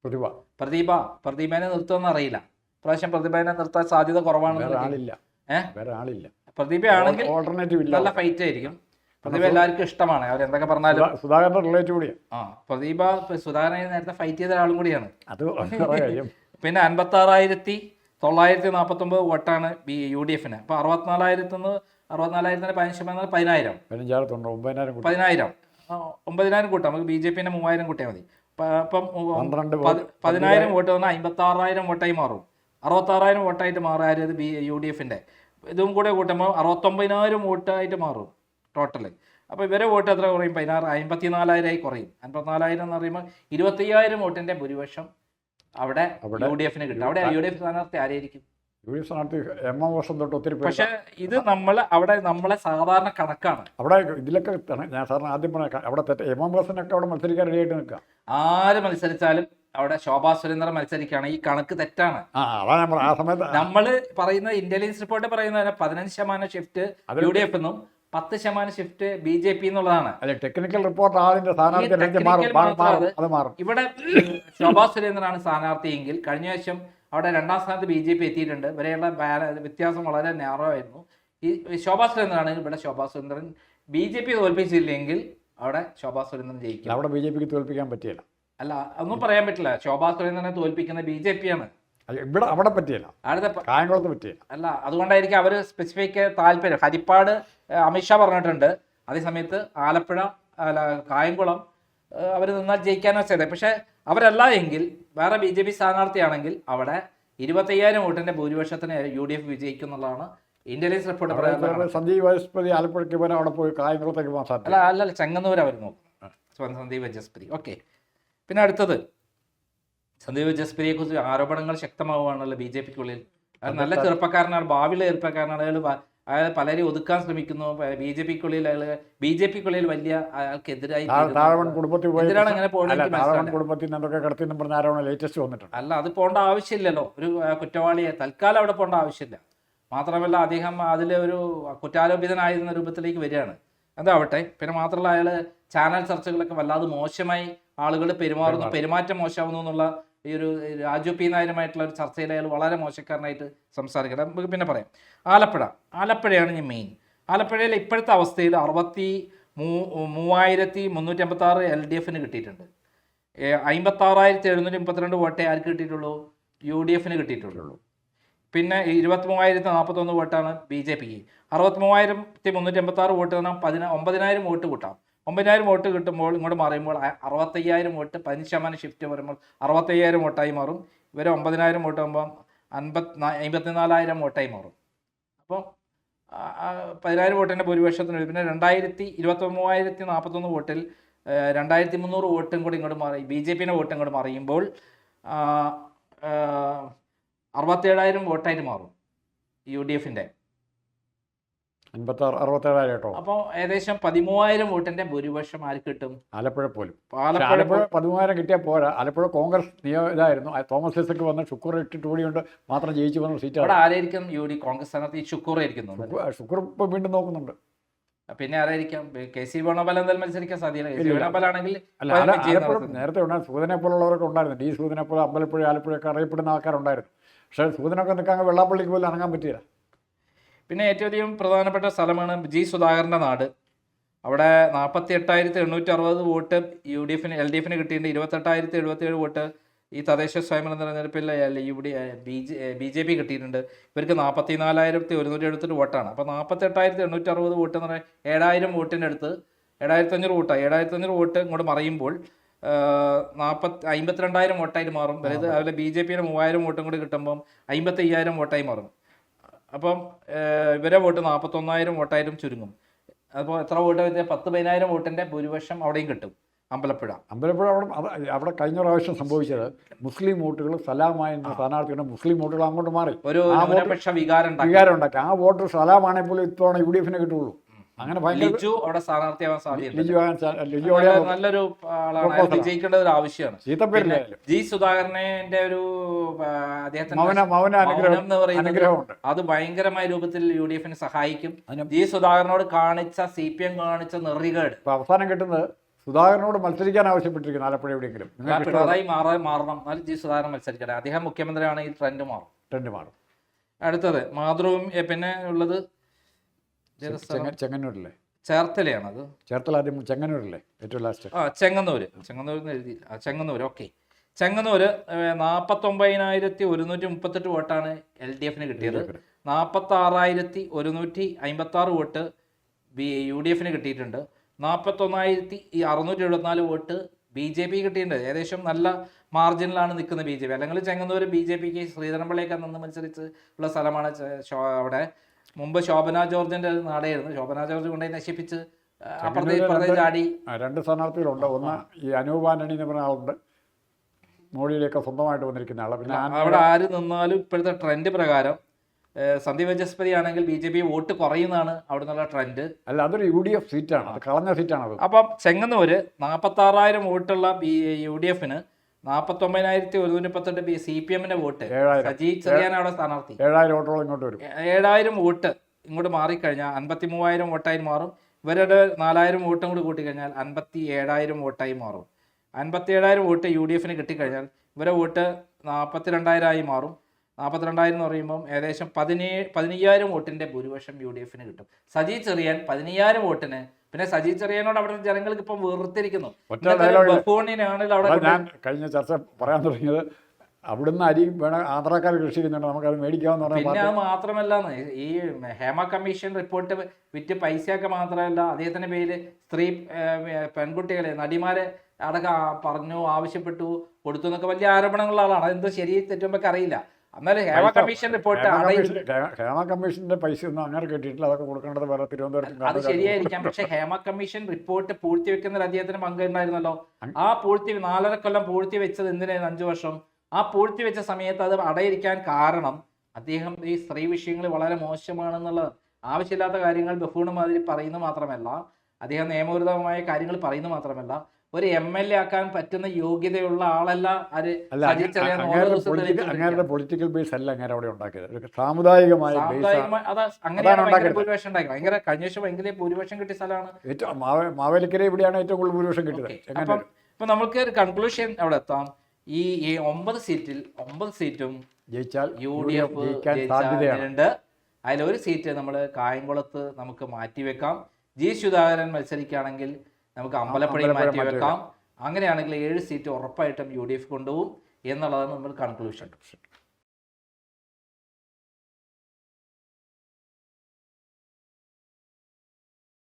പ്രതിഭ. പ്രദീപ പ്രദീപനെ നിർത്തുമെന്ന് അറിയില്ല. പ്രാവശ്യം പ്രദീപനെ നിർത്താൻ സാധ്യത കുറവാണ് കുറവാണെന്ന് ആളില്ല. ഏ? വേറെ ആളില്ല. പ്രദീപയാണെങ്കിൽ ഓൾട്ടർനേറ്റീവ് നല്ല ഫൈറ്റ് ആയിരിക്കും. പ്രദീപ എല്ലാവർക്കും ഇഷ്ടമാണ്. അവർ എന്തൊക്കെ പറഞ്ഞാലും. സുധാ- സുധാകരന്റെ റിലേറ്റീവ് കൂടിയാണ് ആ പ്രദീപ സുധാകരൻ സുധാകരനെ നേരത്തെ ഫൈറ്റ് ചെയ്ത ഒരാളും കൂടിയാണ്. അത് പിന്നെ അൻപത്തി ആറായിരത്തി തൊള്ളായിരത്തി നാൽപ്പത്തൊമ്പത് വോട്ടാണ് ബി യു ഡി എഫിന്. അപ്പോൾ അറുപത്തിനാലായിരത്തി നിന്ന് അറുപത്തിനാലായിരത്തിന് പതിനഞ്ച് ശതമാനം പതിനായിരം. പതിനായിരം. ഒമ്പതിനായിരം കൂട്ടാം. നമുക്ക് ബി ജെ പിന്നെ മൂവായിരം കൂട്ടിയാൽ മതി. പതിനായിരം വോട്ട് വന്നാൽ അമ്പത്തി ആറായിരം വോട്ടായി മാറും. അറുപത്താറായിരം വോട്ടായിട്ട് മാറായത് ബി യു ഡി എഫിന്റെ. ഇതും കൂടെ കൂട്ടുമ്പോൾ അറുപത്തൊമ്പതിനായിരം വോട്ടായിട്ട് മാറും ടോട്ടൽ അപ്പോൾ ഇവരെ വോട്ട് എത്ര കുറയും? പതിനാറ് അമ്പത്തിനാലായിരമായി കുറയും. അൻപത്തിനാലായിരം എന്ന് പറയുമ്പോൾ ഇരുപത്തയ്യായിരം വോട്ടിന്റെ ഭൂരിപക്ഷം അവിടെ യു ഡി എഫിന് കിട്ടും. അവിടെ യു ഡി എഫ് സ്ഥാനാർത്ഥി ആരായിരിക്കും? യു ഡി എഫ് സ്ഥാനാർത്ഥി എം എം വർഷം തൊട്ട് ഒത്തിരി പക്ഷെ ഇത് നമ്മൾ അവിടെ നമ്മളെ സാധാരണ കണക്കാണ്. അവിടെ ഇതിലൊക്കെ ഞാൻ സാറിന് ആദ്യം പറഞ്ഞ അവിടെ തെറ്റ് എം എം വർഷനൊക്കെ അവിടെ മത്സരിക്കാൻ റെഡിയായിട്ട് നിൽക്കുക. ആര് മത്സരിച്ചാലും അവിടെ ശോഭാ സുരേന്ദ്രൻ മത്സരിക്കുകയാണ്. ഈ കണക്ക് തെറ്റാണ്. ആ സമയത്ത് നമ്മൾ പറയുന്ന ഇന്റലിജൻസ് റിപ്പോർട്ട് പറയുന്ന പതിനഞ്ച് ശതമാനം ഷിഫ്റ്റ് യു ഡി എഫ് എന്നും പത്ത് ശതമാനം ഷിഫ്റ്റ് ബി ജെ പി എന്നുള്ളതാണ്. അല്ലെ ടെക്നിക്കൽ റിപ്പോർട്ട് ആളിന്റെ സ്ഥാനാർത്ഥി ഇവിടെ ശോഭാ സുരേന്ദ്രനാണ് സ്ഥാനാർത്ഥിയെങ്കിൽ കഴിഞ്ഞ വർഷം അവിടെ രണ്ടാം സ്ഥാനത്ത് ബി ജെ പി എത്തിയിട്ടുണ്ട്. ഇവരെയുള്ള വ്യത്യാസം വളരെ നേറോ ആയിരുന്നു. ഈ ശോഭാ സുരേന്ദ്രനാണെങ്കിൽ ഇവിടെ Shobha Surendran. B J P തോൽപ്പിച്ചില്ലെങ്കിൽ അവിടെ ശോഭാ സുരേന്ദ്രൻ ജയിക്കും. അവിടെ ബി ജെ പിക്ക് തോൽപ്പിക്കാൻ പറ്റിയില്ല. അല്ല ഒന്നും പറയാൻ പറ്റില്ല. ശോഭാ സുരേന്ദ്രനെ തോൽപ്പിക്കുന്ന ബി ജെ പി ആണ്. ഇവിടെ അവിടെ പറ്റിയില്ല. കായംകുളത്ത് പറ്റിയില്ല. അല്ല അതുകൊണ്ടായിരിക്കും അവർ സ്പെസിഫിക് താല്പര്യം. ഹരിപ്പാട് അമിത്ഷാ പറഞ്ഞിട്ടുണ്ട്. അതേസമയത്ത് ആലപ്പുഴ അല്ല കായംകുളം അവർ നിന്നാൽ ജയിക്കാനോ ചെയ്തത് പക്ഷേ അവരല്ല എങ്കിൽ വേറെ ബി ജെ പി സ്ഥാനാർത്ഥിയാണെങ്കിൽ അവിടെ ഇരുപത്തയ്യായിരം വോട്ടിന്റെ ഭൂരിപക്ഷത്തിന് യു ഡി എഫ് വിജയിക്കും എന്നുള്ളതാണ് ഇന്റലിജൻസ് റിപ്പോർട്ട് സഞ്ജീവ് ആലപ്പുഴയ്ക്ക് അവിടെ പോയി കായംകുളത്തേക്ക് പോകാൻ സാധ്യത. അല്ല അല്ല അല്ല ചെങ്ങന്നൂർ അവർ നോക്കും. സന്ദീപ് ജസ്പ്രി ഓക്കെ. പിന്നെ അടുത്തത്. സന്ദീപ് ജസ്പ്രിയെ കുറിച്ച് ആരോപണങ്ങൾ ശക്തമാവുകയാണല്ലോ ബി ജെ പിക്കുള്ളിൽ. നല്ല ചെറുപ്പക്കാരനാണ് ഭാവിയിലെ ചെറുപ്പക്കാരനാണ്. അയാൾ അയാൾ പലരും ഒതുക്കാൻ ശ്രമിക്കുന്നു. ബി ജെ പിക്കുള്ളിൽ അയാൾ ബി ജെ പിക്കുള്ളിൽ വലിയ അയാൾക്കെതിരായി. താഴവൻ കുടുംബത്തിൽ അങ്ങനെ പോകുന്നത് കുടുംബത്തിൽ പറഞ്ഞ ആരോപണം ലേറ്റസ്റ്റ് വന്നിട്ടുണ്ട്. അല്ല അത് പോകേണ്ട ആവശ്യമില്ലല്ലോ. ഒരു കുറ്റവാളിയെ തൽക്കാലം അവിടെ പോകേണ്ട ആവശ്യമില്ല. മാത്രമല്ല അദ്ദേഹം അതിൽ ഒരു കുറ്റാരോപിതനായിരുന്ന രൂപത്തിലേക്ക് വരികയാണ്. അതാവട്ടെ പിന്നെ മാത്രമല്ല അയാൾ ചാനൽ ചർച്ചകളൊക്കെ വല്ലാതെ മോശമായി ആളുകൾ പെരുമാറുന്നു. പെരുമാറ്റം മോശമാവുന്നു എന്നുള്ള ഈ ഒരു രാജു പി നായരുമായിട്ടുള്ള ഒരു ചർച്ചയിൽ അയാൾ വളരെ മോശക്കാരനായിട്ട് സംസാരിക്കണം നമുക്ക് പിന്നെ പറയാം. ആലപ്പുഴ. ആലപ്പുഴയാണ് ഞാൻ മെയിൻ ആലപ്പുഴയിലെ ഇപ്പോഴത്തെ അവസ്ഥയിൽ അറുപത്തി മൂ മൂവായിരത്തി മുന്നൂറ്റി അമ്പത്തി ആറ് എൽ ഡി എഫിന് കിട്ടിയിട്ടുണ്ട്. അമ്പത്താറായിരത്തി എഴുന്നൂറ്റി മുപ്പത്തിരണ്ട് വോട്ടേ ആർക്ക് കിട്ടിയിട്ടുള്ളൂ? യു ഡി എഫിന് കിട്ടിയിട്ടുള്ളൂ. പിന്നെ ഇരുപത്തി മൂവായിരത്തി നാൽപ്പത്തൊന്ന് വോട്ടാണ് ബി ജെ പിക്ക്. അറുപത്തി മൂവായിരത്തി മുന്നൂറ്റി എൺപത്തി ആറ് വോട്ട് തന്നാൽ പതിന ഒമ്പതിനായിരം വോട്ട് കൂട്ടാം. ഒമ്പതിനായിരം വോട്ട് കിട്ടുമ്പോൾ ഇങ്ങോട്ട് മാറിയുമ്പോൾ അറുപത്തയ്യായിരം വോട്ട് പതിനഞ്ച് ശതമാനം ഷിഫ്റ്റ് വരുമ്പോൾ അറുപത്തയ്യായിരം വോട്ടായി മാറും ഇവർ ഒമ്പതിനായിരം വോട്ട് ആകുമ്പോൾ അൻപത്തി അമ്പത്തിനാലായിരം വോട്ടായി മാറും അപ്പോൾ പതിനായിരം വോട്ടിന്റെ ഭൂരിപക്ഷത്തിന്. പിന്നെ രണ്ടായിരത്തി ഇരുപത്തി മൂവായിരത്തി നാൽപ്പത്തൊന്ന് വോട്ടിൽ രണ്ടായിരത്തി മുന്നൂറ് വോട്ടും കൂടി ഇങ്ങോട്ട് മാറി ബി ജെ പിന്റെ വോട്ടും ഇങ്ങോട്ട് മറിയുമ്പോൾ അറുപത്തേഴായിരം വോട്ടായിട്ട് മാറും യു ഡി എഫിന്റെ അൻപത്തി ആറ് അറുപത്തേഴായിരം കേട്ടോ. അപ്പോൾ ഏകദേശം പതിമൂവായിരം വോട്ടിന്റെ ഭൂരിപക്ഷം ആർക്ക് കിട്ടും? ആലപ്പുഴ പോലും. ആലപ്പുഴ പതിമൂവായിരം കിട്ടിയാൽ പോരാ. ആലപ്പുഴ കോൺഗ്രസ് നിയോ ഇതായിരുന്നു. തോമസ് ഐസക്ക് വന്ന് ഷുക്കൂർ ഇട്ടിട്ട് കൂടിയുണ്ട് മാത്രം ജയിച്ചു വന്ന സീറ്റ് അവിടെ ആരായിരിക്കും യു ഡി കോൺഗ്രസ് സ്ഥാനാർത്ഥി? ഷുക്കൂർ ആയിരിക്കുന്നു ഷുക്കൂർ ഇപ്പോൾ വീണ്ടും നോക്കുന്നുണ്ട്. പിന്നെ ആരായിരിക്കാം? കെ സി വേണോപാൽ എന്തായാലും മത്സരിക്കാൻ സാധ്യത കെ സി നേരത്തെ ഉണ്ടായിരുന്നു. സൂതനെ പോലുള്ളവരൊക്കെ ഉണ്ടായിരുന്നു. ഡി സൂതനെ പോലെ അമ്പലപ്പുഴ ആലപ്പുഴയൊക്കെ അറിയപ്പെടുന്ന ആൾക്കാരുണ്ടായിരുന്നു. പക്ഷേ സൂതനൊക്കെ നിൽക്കാൻ വെള്ളാപ്പള്ളിക്ക് പോലും ഇറങ്ങാൻ പറ്റിയില്ല. പിന്നെ ഏറ്റവും അധികം പ്രധാനപ്പെട്ട സ്ഥലമാണ് ജി സുധാകരന്റെ നാട്. അവിടെ നാൽപ്പത്തി എട്ടായിരത്തി എണ്ണൂറ്റി അറുപത് വോട്ട് യു ഡി എഫിന് എൽ ഡി എഫിന് കിട്ടിയിട്ടുണ്ട്. ഇരുപത്തെട്ടായിരത്തി എഴുപത്തിയേഴ് വോട്ട് ഈ തദ്ദേശ സ്വയംഭരണ തെരഞ്ഞെടുപ്പിൽ U D B J B J P കിട്ടിയിട്ടുണ്ട്. ഇവർക്ക് നാൽപ്പത്തി നാലായിരത്തി ഒരുന്നൂറ്റി എഴുപത്തെട്ട് വോട്ടാണ്. അപ്പോൾ നാൽപ്പത്തി എട്ടായിരത്തി എണ്ണൂറ്റി അറുപത് വോട്ട് എന്ന് പറയുന്നത് ഏഴായിരം വോട്ടിന്റെ അടുത്ത് ഏഴായിരത്തി അഞ്ഞൂറ് വോട്ടാണ് ഏഴായിരത്തി അഞ്ഞൂറ് വോട്ട് ഇങ്ങോട്ട് മറിയുമ്പോൾ നാൽപ്പത്തി അമ്പത്തിരണ്ടായിരം വോട്ടായിട്ട് മാറും. അതായത് അതുപോലെ ബി ജെ പിയുടെ മൂവായിരം വോട്ടും കൂടി കിട്ടുമ്പം അമ്പത്തി അയ്യായിരം വോട്ടായി മാറും. അപ്പം ഇവരെ വോട്ട് നാൽപ്പത്തൊന്നായിരം വോട്ടായാലും ചുരുങ്ങും. അപ്പോൾ എത്ര വോട്ട് പത്ത് പതിനായിരം വോട്ടിന്റെ ഭൂരിപക്ഷം അവിടെയും കിട്ടും അമ്പലപ്പുഴ. അമ്പലപ്പുഴ അവിടെ അവിടെ കഴിഞ്ഞ പ്രാവശ്യം സംഭവിച്ചത് മുസ്ലിം വോട്ടുകൾ സലാമായ സ്ഥാനാർത്ഥിയുടെ മുസ്ലിം വോട്ടുകൾ അങ്ങോട്ട് മാറി. ഒരു വികാരം ഉണ്ടാക്കി. ആ വോട്ട് സലാമാണെങ്കിൽ പോലും ഇത്തവണ യു ഡി എഫിനെ കിട്ടുള്ളൂ. അങ്ങനെ ലിജു അവിടെ സ്ഥാനാർത്ഥിയാവാൻ സാധ്യത നല്ലൊരു ആളാണ്. വിജയിക്കേണ്ടത് ഒരു ആവശ്യമാണ്. ജി സുധാകരനെ ഒരു അദ്ദേഹത്തിന്റെ അത് ഭയങ്കരമായ രൂപത്തിൽ യു ഡി എഫിന് സഹായിക്കും. ജി സുധാകരനോട് കാണിച്ച സി പി എം കാണിച്ച നെറികേട്. അവസാനം കിട്ടുന്നത് സുധാകരനോട് മത്സരിക്കാൻ ആവശ്യപ്പെട്ടിരിക്കുന്നു ആലപ്പുഴ എവിടെയെങ്കിലും. പിണറായി മാറാൻ മാറണം. എന്നാൽ ജി സുധാകരൻ മത്സരിക്കട്ടെ. അദ്ദേഹം മുഖ്യമന്ത്രിയാണെങ്കിൽ ഈ ട്രെൻഡ് മാറും. ട്രെൻഡ് മാറും. അടുത്തത് മാതൃവും പിന്നെ ഉള്ളത് ചെങ്ങന്നൂരില്ലേ ചേർത്തലയാണ് അത് ചേർത്തല ആദ്യം ചെങ്ങന്നൂരല്ലേ ഏറ്റവും ലാസ്റ്റ്. ആ ചെങ്ങന്നൂര്. ചെങ്ങന്നൂർ എന്ന് എഴുതി. ആ ചെങ്ങന്നൂർ ഓക്കെ ചെങ്ങന്നൂര് നാൽപ്പത്തൊമ്പതിനായിരത്തി ഒരുന്നൂറ്റി മുപ്പത്തെട്ട് വോട്ടാണ് എൽ ഡി എഫിന് കിട്ടിയത്. നാൽപ്പത്തി ആറായിരത്തി ഒരുന്നൂറ്റി അമ്പത്തി ആറ് വോട്ട് ബി യു ഡി എഫിന് കിട്ടിയിട്ടുണ്ട്. നാൽപ്പത്തൊന്നായിരത്തി അറുന്നൂറ്റി എഴുപത്തിനാല് വോട്ട് ബി ജെ പി കിട്ടിയിട്ടുണ്ട്. ഏകദേശം നല്ല മാർജിനിലാണ് നിൽക്കുന്നത് ബി ജെ പി. അല്ലെങ്കിൽ ചെങ്ങന്നൂർ ബി ജെ പിക്ക് ശ്രീധരൻപിള്ളയൊക്കെ നിന്ന് മത്സരിച്ച് ഉള്ള സ്ഥലമാണ് അവിടെ. മുമ്പ് ശോഭന ജോർജിന്റെ നാടായിരുന്നു ശോഭന ജോർജ് കൊണ്ടുപോയി നശിപ്പിച്ച് അപ്പുറത്തെ ഇപ്പുറത്തെ ചാടി. രണ്ട് സ്ഥാനാർത്ഥികളുണ്ട്. ഒന്ന് ഈ അനൂപ് ആന്റണി എന്ന് പറഞ്ഞ ആളുണ്ട്. മോഡിയിലേക്ക് സ്വന്തമായിട്ട് വന്നിരിക്കുന്ന ആൾ. പിന്നെ അവിടെ ആര് നിന്നാലും ഇപ്പോഴത്തെ ട്രെൻഡ് പ്രകാരം സന്ദീപ് വചസ്പതി ആണെങ്കിൽ ബി ജെ പി വോട്ട് കുറയുന്നതാണ് അവിടെ നിന്നുള്ള ട്രെൻഡ്. അല്ല അതൊരു യു ഡി എഫ് സീറ്റാണ്. അത് കളഞ്ഞ സീറ്റാണ് അപ്പം ചെങ്ങന്നൂര് നാൽപ്പത്തി ആറായിരം വോട്ടുള്ള ബി യു ഡി എഫിന് നാൽപ്പത്തൊമ്പതിനായിരത്തി ഒരുന്നൂറ്റി പത്തെട്ട് ബി സി പി എമ്മിന്റെ വോട്ട്. സജി അവിടെ സ്ഥാനാർത്ഥി. ഏഴായിരം വോട്ടോളം ഇങ്ങോട്ട് വരും. ഏഴായിരം വോട്ട് ഇങ്ങോട്ട് മാറിക്കഴിഞ്ഞാൽ അൻപത്തി മൂവായിരം വോട്ടായി മാറും. ഇവരുടെ നാലായിരം വോട്ടും കൂടി കൂട്ടിക്കഴിഞ്ഞാൽ അൻപത്തി ഏഴായിരം വോട്ടായി മാറും. അൻപത്തി ഏഴായിരം വോട്ട് യു ഡി എഫിന് കിട്ടിക്കഴിഞ്ഞാൽ ഇവരെ വോട്ട് നാൽപ്പത്തി രണ്ടായിരം ആയി മാറും. നാൽപ്പത്തിരണ്ടായിരം എന്ന് പറയുമ്പം ഏകദേശം പതിനേഴ് പതിനയ്യായിരം വോട്ടിന്റെ ഭൂരിപക്ഷം യു ഡി എഫിന് കിട്ടും. സജി ചെറിയാൻ പതിനയ്യായിരം വോട്ടിന് പിന്നെ സജി ചെറിയനോട് അവിടെ ജനങ്ങൾക്ക് ഇപ്പം വെറുത്തിരിക്കുന്നു. ഞാൻ കഴിഞ്ഞ ചർച്ച പറയാൻ തുടങ്ങിയത് അവിടുന്ന് അരി വേണം ആന്ധ്രാക്കാർ കൃഷി ചെയ്യുന്നുണ്ട് നമുക്കത് മേടിക്കാമെന്ന് പറഞ്ഞാൽ പിന്നെ മാത്രമല്ല ഈ ഹേമ കമ്മീഷൻ റിപ്പോർട്ട് വിറ്റ് പൈസയൊക്കെ മാത്രമല്ല അദ്ദേഹത്തിന്റെ പേരിൽ സ്ത്രീ പെൺകുട്ടികളെ നടിമാരെ അടക്കം പറഞ്ഞു ആവശ്യപ്പെട്ടു കൊടുത്തു എന്നൊക്കെ വലിയ ആരോപണങ്ങളുള്ള ആളാണ്. അതെന്തോ ശരി തെറ്റുമ്പൊക്കെ അറിയില്ല. എന്നാലും ഹേമ കമ്മീഷൻ റിപ്പോർട്ട് ഹേമ കമ്മീഷന്റെ പൈസ ഒന്നും അങ്ങനെ കിട്ടിയിട്ടില്ല. അതൊക്കെ കൊടുക്കേണ്ടത് വേറെ തിരുവനന്തപുരത്ത് അത് ശരിയായിരിക്കാം. പക്ഷെ ഹേമ കമ്മീഷൻ റിപ്പോർട്ട് പൂഴ്ത്തിവെക്കുന്നതിൽ അദ്ദേഹത്തിന് പങ്കുണ്ടായിരുന്നല്ലോ. ആ പൂഴ്ത്തി നാലര കൊല്ലം പൂഴ്ത്തി വെച്ചത് എന്തിനായിരുന്നു അഞ്ചു വർഷം? ആ പൂഴ്ത്തി വെച്ച സമയത്ത് അത് അടയിരിക്കാൻ കാരണം അദ്ദേഹം ഈ സ്ത്രീ വിഷയങ്ങൾ വളരെ മോശമാണെന്നുള്ള ആവശ്യമില്ലാത്ത കാര്യങ്ങൾ ബഹുണമാതിരി പറയുന്നു പറയുന്നത് മാത്രമല്ല അദ്ദേഹം നിയമവിരുദ്ധമായ കാര്യങ്ങൾ പറയുന്നു മാത്രമല്ല ഒരു എം എൽ എ ആക്കാൻ പറ്റുന്ന യോഗ്യതയുള്ള ആളല്ല അത് അങ്ങേരുടെ പൊളിറ്റിക്കൽ ബേസ് അല്ല അങ്ങനെ അവിടെ ഉണ്ടാക്കിയത്. ഒരു സാമുദായികമായ അങ്ങനെയാണ് ഭയങ്കര ഉണ്ടാക്കിയത്. ഭൂരിപക്ഷം ഉണ്ടാക്കി ഭയങ്കര കഴിഞ്ഞ വർഷം ഭയങ്കര ഭൂരിപക്ഷം കിട്ടിയ സ്ഥലമാണ്. ഏറ്റവും മാവ- മാവേലിക്കര ഇവിടെയാണ് ഏറ്റവും കൂടുതൽ ഭൂരിപക്ഷം കിട്ടിയത്. അപ്പം ഇപ്പൊ നമുക്ക് ഒരു കൺക്ലൂഷൻ അവിടെ എത്താം. ഈ ഒമ്പത് സീറ്റിൽ ഒമ്പത് സീറ്റും ജയിച്ചാൽ യു ഡി എഫ് എഫ് ജയിക്കാൻ സാധ്യതയാണ്. ഉണ്ട് അതിലൊരു സീറ്റ് നമ്മൾ കായംകുളത്ത് നമുക്ക് മാറ്റിവെക്കാം. ജി. സുധാകരൻ മത്സരിക്കുകയാണെങ്കിൽ നമുക്ക് അമ്പലപ്പുഴയിൽ മാറ്റി വെക്കാം. അങ്ങനെയാണെങ്കിൽ ഏഴ് സീറ്റ് ഉറപ്പായിട്ടും യു ഡി എഫ് കൊണ്ടുപോകും എന്നുള്ളതാണ് നമ്മൾ കൺക്ലൂഷൻ